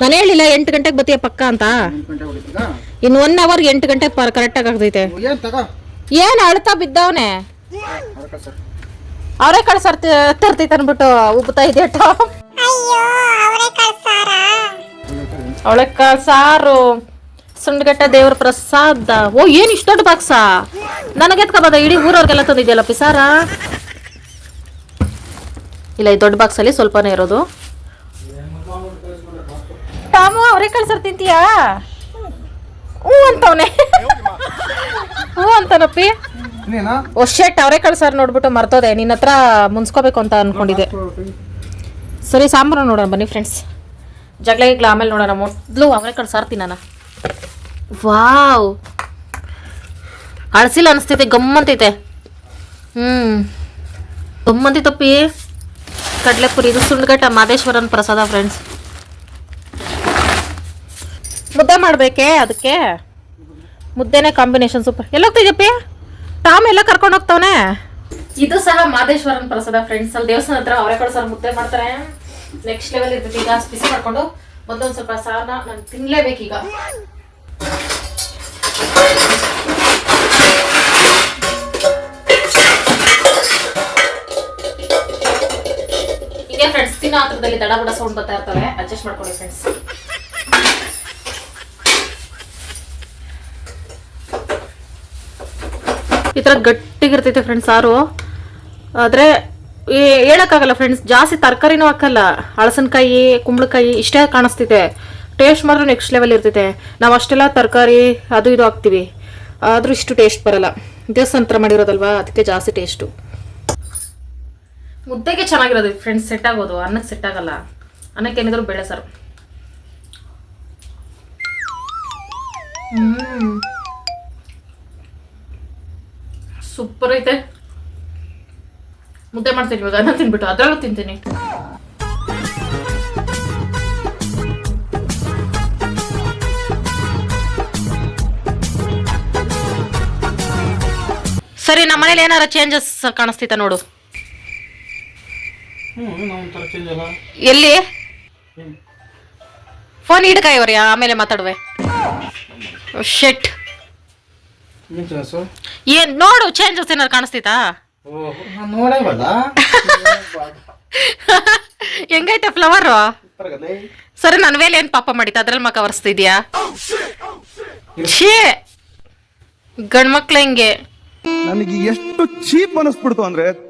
Speaker 1: ನಾನು ಹೇಳಿಲ್ಲ ಎಂಟು ಗಂಟೆಗೆ ಬತ್ತೀಯ ಪಕ್ಕ ಅಂತ? ಇನ್ನು ಒನ್ ಅವರ್ ಎಂಟು ಗಂಟೆಗೆ ಪರ್ ಕರೆಕ್ಟಾಗಿ ಆಗ್ತೈತೆ. ಏನು ಅಳ್ತಾ ಬಿದ್ದವನೆ? ಅವರೇ ಕಳ್ಸರ್ ತರ್ತೈತೆ ಅನ್ಬಿಟ್ಟು ಉಬ್ತಾ ಇದೆ
Speaker 5: ಅಯ್ಯೋ ಅವರೇ ಕಳ್ಸಾರ?
Speaker 1: ಅವಳೆಕಾಳು ಸಾರು. ಸುಂಡ್ಗಟ್ಟ ದೇವ್ರ ಪ್ರಸಾದ. ಓ ಏನು ಇಷ್ಟು ದೊಡ್ಡ ಬಾಕ್ಸ? ನನಗೆ ಎತ್ಕೋಬೋದ ಇಡೀ ಊರವ್ರಿಗೆಲ್ಲ ತಂದಿದ್ಯಲ್ಲ ಪಿಸಾರ? ಇಲ್ಲ ಈ ದೊಡ್ಡ ಬಾಕ್ಸಲ್ಲಿ ಸ್ವಲ್ಪನೇ ಇರೋದು. ಟಾಮು ಅವರೇ ಕಳ್ಸರ್ ತಿಂತೀಯಾ? ಹ್ಞೂ ಅಂತವನೆ. ಹ್ಞೂ ಅಂತನಪ್ಪಿ. ಓ ಶೆಟ್ ಅವರೇ ಕಳ್ಸಾರ ನೋಡ್ಬಿಟ್ಟು ಮರ್ತೋದೆ. ನಿನ್ನ ಹತ್ರ ಮುನ್ಸ್ಕೋಬೇಕು ಅಂತ ಅನ್ಕೊಂಡಿದ್ದೆ. ಸರಿ ಸಾಂಬಾರು ನೋಡೋಣ ಬನ್ನಿ ಫ್ರೆಂಡ್ಸ್ ಜಗಳ ಗಿಗ್ಲ ಆಮೇಲೆ ನೋಡೋಣ ಮೊದಲು ಅವರೇ ಕಡೆ ಸಾರ್ತೀನಿ ನಾನು ವಾವ್. ಅಳಸಿಲ್ಲ ಅನಿಸ್ತೈತೆ ಗಮ್ಮಂತೈತೆ ಹ್ಞೂ ಗಮ್ಮಂತೈತಪ್ಪಿ ಕಡಲೆಪುರಿ ಇದು ಸುಂಡ್ಗಟ್ಟ ಮಾದೇಶ್ವರನ್ ಪ್ರಸಾದ ಫ್ರೆಂಡ್ಸ್ ಮುದ್ದೆ ಮಾಡಬೇಕೇ ಅದಕ್ಕೆ? ಮುದ್ದೆನೇ ಕಾಂಬಿನೇಷನ್ ಸೂಪರ್ ಎಲ್ಲೋಗ್ತಿದ್ಯಪ್ಪಿ ಟಾಮ್ ಎಲ್ಲ ಕರ್ಕೊಂಡು ಹೋಗ್ತಾವನೆ? ಇದು ಸಹ ಮಾದೇಶ್ವರನ್ ಪ್ರಸಾದ ಫ್ರೆಂಡ್ಸ್ ಅಲ್ಲಿ ದೇವಸ್ಥಾನ ಹತ್ರ ಅವರೇ ಕಡೆ ಸರ್ ಮುದ್ದೆ ಮಾಡ್ತಾರೆ. ನೆಕ್ಸ್ಟ್ ಲೆವೆಲ್ ಇರ್ಬೇಕು ಈಗ ಬಿಸಿ ಮಾಡ್ಕೊಂಡು ಮೊದಲೊಂದು ಸ್ವಲ್ಪ ಸಾರನ್ನ ನಾನು ತಿನ್ಲೇಬೇಕೀಗ ಹೀಗೆ ಫ್ರೆಂಡ್ಸ್ ತಿನ್ನೋ ಹತ್ರದಲ್ಲಿ ದಡ ಬಡ ಸೌಂಡ್ ಬರ್ತಾ ಇರ್ತವೆ. ಅಡ್ಜಸ್ಟ್ ಮಾಡ್ಕೊಳ್ಳಿ ಫ್ರೆಂಡ್ಸ್ ಈ ಥರ ಗಟ್ಟಿಗಿರ್ತೈತೆ ಫ್ರೆಂಡ್ಸ್ ಸಾರು. ಆದರೆ ಹೇಳಕ್ಕಾಗಲ್ಲ ಫ್ರೆಂಡ್ಸ್ ಜಾಸ್ತಿ ತರಕಾರಿನೂ ಹಾಕಲ್ಲ. ಹಳಸನಕಾಯಿ, ಕುಂಬಳಕಾಯಿ, ಇಷ್ಟೇ ಕಾಣಿಸ್ತಿದೆ. ಟೇಸ್ಟ್ ಮಾತ್ರ ನೆಕ್ಸ್ಟ್ ಲೆವೆಲ್ ಇರ್ತೈತೆ. ನಾವು ಅಷ್ಟೆಲ್ಲ ತರಕಾರಿ, ಅದು ಇದು ಹಾಕ್ತೀವಿ. ಆದರೂ ಇಷ್ಟು ಟೇಸ್ಟ್ ಬರಲ್ಲ. ದೇವಸ್ಥಾನ ಮಾಡಿರೋದಲ್ವಾ? ಅದಕ್ಕೆ ಜಾಸ್ತಿ ಟೇಸ್ಟು ಮುದ್ದೆಗೆ ಚೆನ್ನಾಗಿರೋದು ಫ್ರೆಂಡ್ಸ್ ಸೆಟ್ ಆಗೋದು. ಅನ್ನಕ್ಕೆ ಸೆಟ್ ಆಗಲ್ಲ. ಅನ್ನಕ್ಕೆ ಏನಿದ್ರು ಬೇಳೆ ಸರ್. ಸೂಪರ್ ಐತೆ. ಮುದ್ದೆ ಮಾಡ್ತೀನಿ ಇವಾಗ ಅನ್ನ ತಿನ್ಬಿಟ್ಟು ಅದರಲ್ಲೂ ತಿಂತೀನಿ. ಸರಿ ನಮ್ಮ ಮನೇಲಿ ಏನಾರ ಚೇಂಜಸ್ ಕಾಣಿಸ್ತಿತ್ತ ನೋಡು. ಎಲ್ಲಿ? ಫೋನ್ ಹಿಡ್ಕಾಯವ್ರಿ ಆಮೇಲೆ ಮಾತಾಡುವೆ. ಶೆಟ್ ಏನ್ ನೋಡು ಚೇಂಜಸ್ ಏನಾರು ಕಾಣಿಸ್ತಿತ್ತಾ? ಹೆಂಗೈತೆ ಫ್ಲವರ್ ಸರಿ ನನ್ ಮೇಲೆ ಏನ್ ಪಾಪ ಮಾಡಿತ ಅದ್ರಲ್ಲಿ ಮಕ್ಕ ಒರೆಸ್ತಿದ್ಯಾ? ಛೇ! ಗಂಡ್ಮಕ್ಳು ಹೆಂಗೆ?
Speaker 7: ನನಗೆ ಎಷ್ಟು ಚೀಪ್ ಅನಿಸ್ಬಿಡ್ತು ಅಂದ್ರೆ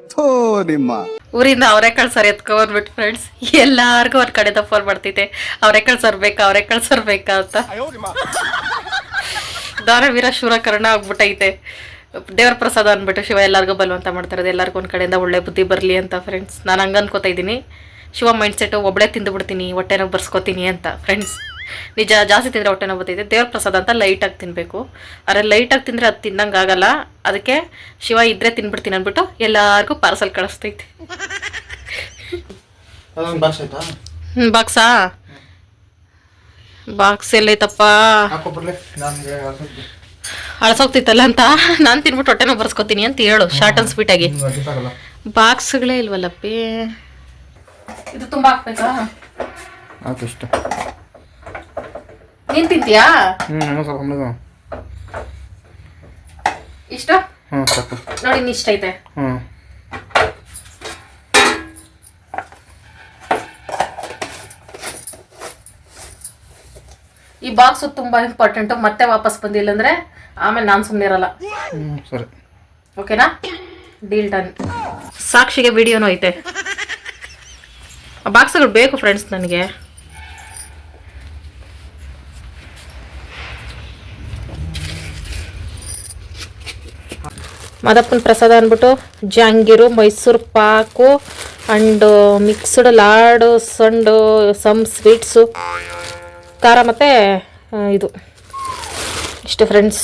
Speaker 7: ನಿಮ್ಮ.
Speaker 1: ಊರಿಂದ ಅವರೇ ಕಳ್ಸರ್ ಎತ್ಕೊಂಡ್ಬಿಟ್ಟು ಫ್ರೆಂಡ್ಸ್ ಎಲ್ಲಾರ್ಗು ಒಂದ್ ಕಡೆದ ಫೋನ್ ಮಾಡ್ತಿದ್ದೆ. ಅವರೇ ಕಳ್ಸರ್ ಬೇಕಾ ಅವರೇ ಕಳ್ಸರ್ ಬೇಕಾ ಅಂತ. ದಾನವೀರ ಶೂರ ಕರ್ಣ ಆಗ್ಬಿಟ್ಟೈತೆ. ದೇವರ ಪ್ರಸಾದ ಅಂದ್ಬಿಟ್ಟು ಶಿವ ಎಲ್ಲರಿಗೂ ಬಲವಂತ ಮಾಡ್ತಾರೆ ಎಲ್ಲರಿಗೂ ಒಂದು ಕಡೆಯಿಂದ ಒಳ್ಳೆ ಬುದ್ಧಿ ಬರಲಿ ಅಂತ ಫ್ರೆಂಡ್ಸ್ ನಾನು ಹಂಗೆ ಅನ್ಕೋತಾ ಇದ್ದೀನಿ. ಶಿವ ಮೈಂಡ್ ಸೆಟ್ ಒಬ್ಬಳೇ ತಿಂದುಬಿಡ್ತೀನಿ ಹೊಟ್ಟೆನ ಬರ್ಸ್ಕೊತೀನಿ ಅಂತ ಫ್ರೆಂಡ್ಸ್ ನಿಜ ಜಾಸ್ತಿ ತಿಂದರೆ ಹೊಟ್ಟೆ ನೋವು ಬರ್ತೈತೆ ದೇವ್ರ ಪ್ರಸಾದ ಅಂತ ಲೈಟಾಗಿ ತಿನ್ನಬೇಕು ಆದರೆ ಲೈಟಾಗಿ ತಿಂದರೆ ಅದು ತಿನ್ನಂಗೆ ಆಗಲ್ಲ. ಅದಕ್ಕೆ ಶಿವ ಇದ್ರೆ ತಿನ್ಬಿಡ್ತೀನಿ ಅಂದ್ಬಿಟ್ಟು ಎಲ್ಲರಿಗೂ ಪಾರ್ಸಲ್ ಕಳಿಸ್ತೈತೆ ಹ್ಞೂ ಬಾಕ್ಸಾ ಬಾಕ್ಸ್ ಎಲ್ಲೈತಪ್ಪ ಅಳಸೋಗ್ತಿತ್ತಲ್ಲ ಅಂತ ನಾನು ತಿನ್ಬಿಟ್ಟು ಹೊಟ್ಟೆನ ಬರ್ಸ್ಕೊತೀನಿ ಅಂತ ಹೇಳು ಶಾರ್ಟ್ ಅಂಡ್ ಸ್ವೀಟ್ ಆಗಿ. ಬಾಕ್ಸ್ಗಳೇ ಇಲ್ವಲ್ಲಪ್ಪಿ? ಇದು ತುಂಬಾ ಹಾಕ್ಬೇಕಾ?
Speaker 8: ಹಾಕು ಇಷ್ಟ
Speaker 1: ನೀನ್ ತಿಂತೀಯಾ? ಇಷ್ಟ? ನೋಡಿ ಇಷ್ಟ ಐತೆ.
Speaker 8: ಹ್ಞೂ
Speaker 1: ಈ ಬಾಕ್ಸ್ ತುಂಬಾ ಇಂಪಾರ್ಟೆಂಟ್ ಮತ್ತೆ ವಾಪಸ್ ಬಂದಿಲ್ಲ ಅಂದ್ರೆ ಆಮೇಲೆ ನಾನು ಸುಮ್ಮನೆ ಇರಲ್ಲ.
Speaker 8: ಸರಿ.
Speaker 1: ಓಕೆನಾ ಡೀಲ್ ಡನ್ ಸಾಕ್ಷಿಗೆ ವಿಡಿಯೋನೂ ಐತೆ. ಆ ಬಾಕ್ಸ್ಗಳು ಬೇಕು ಫ್ರೆಂಡ್ಸ್ ನನಗೆ. ಮದಪ್ಪನ ಪ್ರಸಾದ ಅಂದ್ಬಿಟ್ಟು ಜಾಂಗೀರು ಮೈಸೂರು ಪಾಕು ಅಂಡ್ ಮಿಕ್ಸ್ಡ್ ಲಾಡು ಸಂಡು ಸಮ್ ಸ್ವೀಟ್ಸು ಖಾರ ಮತ್ತು ಇದು. ಇಷ್ಟು ಫ್ರೆಂಡ್ಸ್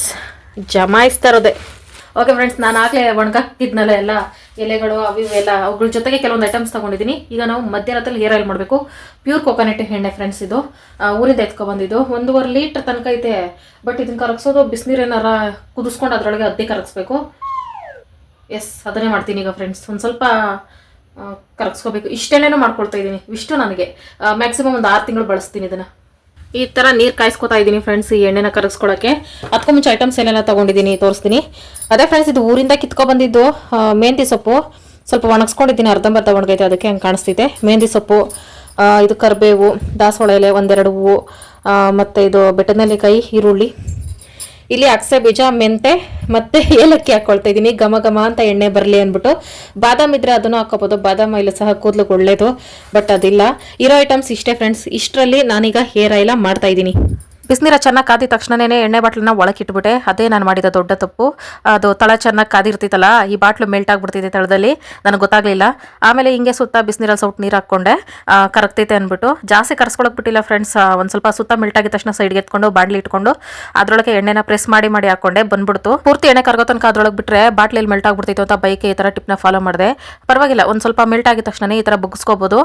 Speaker 1: ಜಮಾಯಿಸ್ತಾ ಇರೋದೆ ಓಕೆ ಫ್ರೆಂಡ್ಸ್ ನಾನು ಆಗಲೇ ಒಣಗಾಕಿದ್ನಲ್ಲ ಎಲ್ಲ ಎಲೆಗಳು ಅವು ಇವು ಎಲ್ಲ. ಅವುಗಳ ಜೊತೆಗೆ ಕೆಲವೊಂದು ಐಟಮ್ಸ್ ತೊಗೊಂಡಿದ್ದೀನಿ ಈಗ ನಾವು ಮಧ್ಯರಾತ್ರಿ ಹೇರ್ ಆಯಿಲ್ ಮಾಡಬೇಕು. ಪ್ಯೂರ್ ಕೊಕೊನೆಟ್ ಎಣ್ಣೆ ಫ್ರೆಂಡ್ಸ್ ಇದು. ಊರಿಂದ ಎತ್ಕೊಬಂದಿದ್ದು. ಒಂದೂವರೆ ಲೀಟ್ರ್ ತನಕ ಐತೆ. ಬಟ್ ಇದನ್ನ ಕರಗಿಸೋದು ಬಿಸಿನೀರು ಏನಾರ ಕುದಿಸ್ಕೊಂಡು ಅದರೊಳಗೆ ಅದ್ದಿ ಕರಗಿಸ್ಬೇಕು. ಎಸ್ ಅದನ್ನೇ ಮಾಡ್ತೀನಿ ಈಗ ಫ್ರೆಂಡ್ಸ್ ಒಂದು ಸ್ವಲ್ಪ ಕರಗಿಸ್ಕೋಬೇಕು. ಇಷ್ಟೇನೇನೋ ಮಾಡ್ಕೊಳ್ತಾ ಇದ್ದೀನಿ ಇಷ್ಟು ನನಗೆ. ಮ್ಯಾಕ್ಸಿಮಮ್ ಒಂದು ಆರು ತಿಂಗಳು ಬಳಸ್ತೀನಿ ಇದನ್ನು. ಈ ಥರ ನೀರು ಕಾಯಿಸ್ಕೊತಾ ಇದ್ದೀನಿ ಫ್ರೆಂಡ್ಸ್ ಈ ಎಣ್ಣೆನ ಕರಗಿಸ್ಕೊಳಕ್ಕೆ. ಅದಕ್ಕೂ ಮುಂಚೆ ಐಟಮ್ಸ್ ಏನೆಲ್ಲ ತೊಗೊಂಡಿದ್ದೀನಿ, ತೋರಿಸ್ತೀನಿ. ಅದೇ ಫ್ರೆಂಡ್ಸ್ ಇದು ಊರಿಂದ ಕಿತ್ಕೊ ಬಂದಿದ್ದು ಮೆಹಂದಿ ಸೊಪ್ಪು. ಸ್ವಲ್ಪ ಒಣಗಿಸ್ಕೊಂಡಿದ್ದೀನಿ, ಅರ್ಧಂಬರ್ಧ ಒಣಗೈತೆ, ಅದಕ್ಕೆ ಹಂಗೆ ಕಾಣಿಸ್ತಿದೆ. ಮೆಹಂದಿ ಸೊಪ್ಪು ಇದು ಕರಿಬೇವು, ದಾಸವಾಳ ಎಲೆ ಒಂದೆರಡು ಹೂವು ಮತ್ತು ಇದು ಕೈ ಈರುಳ್ಳಿ. ಇಲ್ಲಿ ಅಕ್ಸೆ ಬೀಜ, ಮೆಂತೆ ಮತ್ತೆ ಏಲಕ್ಕಿ ಹಾಕೊಳ್ತಾ ಇದ್ದೀನಿ ಘಮ ಘಮ ಅಂತ ಎಣ್ಣೆ ಬರಲಿ ಅಂದ್ಬಿಟ್ಟು. ಬಾದಾಮ್ ಇದ್ರೆ ಅದನ್ನು ಹಾಕೋಬೋದು ಬಾದಾಮ್ ಆಯಿಲ್ ಸಹ ಕೂದಲಿಗೆ ಒಳ್ಳೇದು, ಬಟ್ ಅದಿಲ್ಲ. ಇರೋ ಐಟಮ್ಸ್ ಇಷ್ಟೇ ಫ್ರೆಂಡ್ಸ್ ಇಷ್ಟರಲ್ಲಿ ನಾನೀಗ ಹೇರ್ ಆಯಿಲ ಮಾಡ್ತಾ ಇದ್ದೀನಿ ಬಿಸಿನೀರ ಚೆನ್ನಾಗಿ ಕಾದಿದ ತಕ್ಷಣನೇ ಎಣ್ಣೆ ಬಾಟ್ಲನ್ನ ಒಳಕಿಟ್ಬಿಟ್ಟೆ ಅದೇ ನಾನು ಮಾಡಿದ ದೊಡ್ಡ ತಪ್ಪು. ಅದು ತಳ ಚೆನ್ನಾಗಿ ಕಾದಿರ್ತಿತ್ತಲ್ಲ, ಈ ಬಾಟ್ಲು ಮೆಲ್ಟ್ ಆಗಿಬಿಡ್ತಿದೆ ತಳದಲ್ಲಿ. ನನಗೆ ಗೊತ್ತಾಗಲಿಲ್ಲ. ಆಮೇಲೆ ಹಿಂಗೆ ಸುತ್ತ ಬಿಸಿನೀರಲ್ಲಿ ಸೌಟ್ ನೀರು ಹಾಕ್ಕೊಂಡೆ. ಕರಗ್ತೈತೆ ಅಂದ್ಬಿಟ್ಟು ಜಾಸ್ತಿ ಕರ್ಸ್ಕೊಳಕ್ ಬಿಟ್ಟಿಲ್ಲ ಫ್ರೆಂಡ್ಸ್ ಒಂದು ಸ್ವಲ್ಪ ಸುತ್ತ ಮೆಲ್ಟ್ ಆಗಿದ ತಕ್ಷಣ ಸೈಡ್ಗೆ ಎತ್ಕೊಂಡು ಬಾಟ್ಲಿ ಇಟ್ಕೊಂಡು ಅದರೊಳಗೆ ಎಣ್ಣೆನ ಪ್ರೆಸ್ ಮಾಡಿ ಮಾಡಿ ಹಾಕೊಂಡೆ ಬಂದ್ಬಿಡ್ತು. ಪೂರ್ತಿ ಎಣ್ಣೆ ಕರ್ಗೋ ತನಕ ಅದ್ರೊಳಗೆ ಬಿಟ್ಟರೆ ಬಾಟ್ಲಲ್ಲಿ ಮೆಲ್ಟ್ ಆಗ್ಬಿಡ್ತಿತ್ತು ಅಂತ ಬೈಕ್ ಈ ಥರ ಟಿಪ್ನ ಫಾಲೋ ಮಾಡಿದೆ. ಪರವಾಗಿಲ್ಲ, ಒಂದು ಸ್ವಲ್ಪ ಮೆಲ್ಟ್ ಆಗಿದ ತಕ್ಷಣ ಈ ಥರ ಬುಗ್ಸ್ಕೋಬೋದು.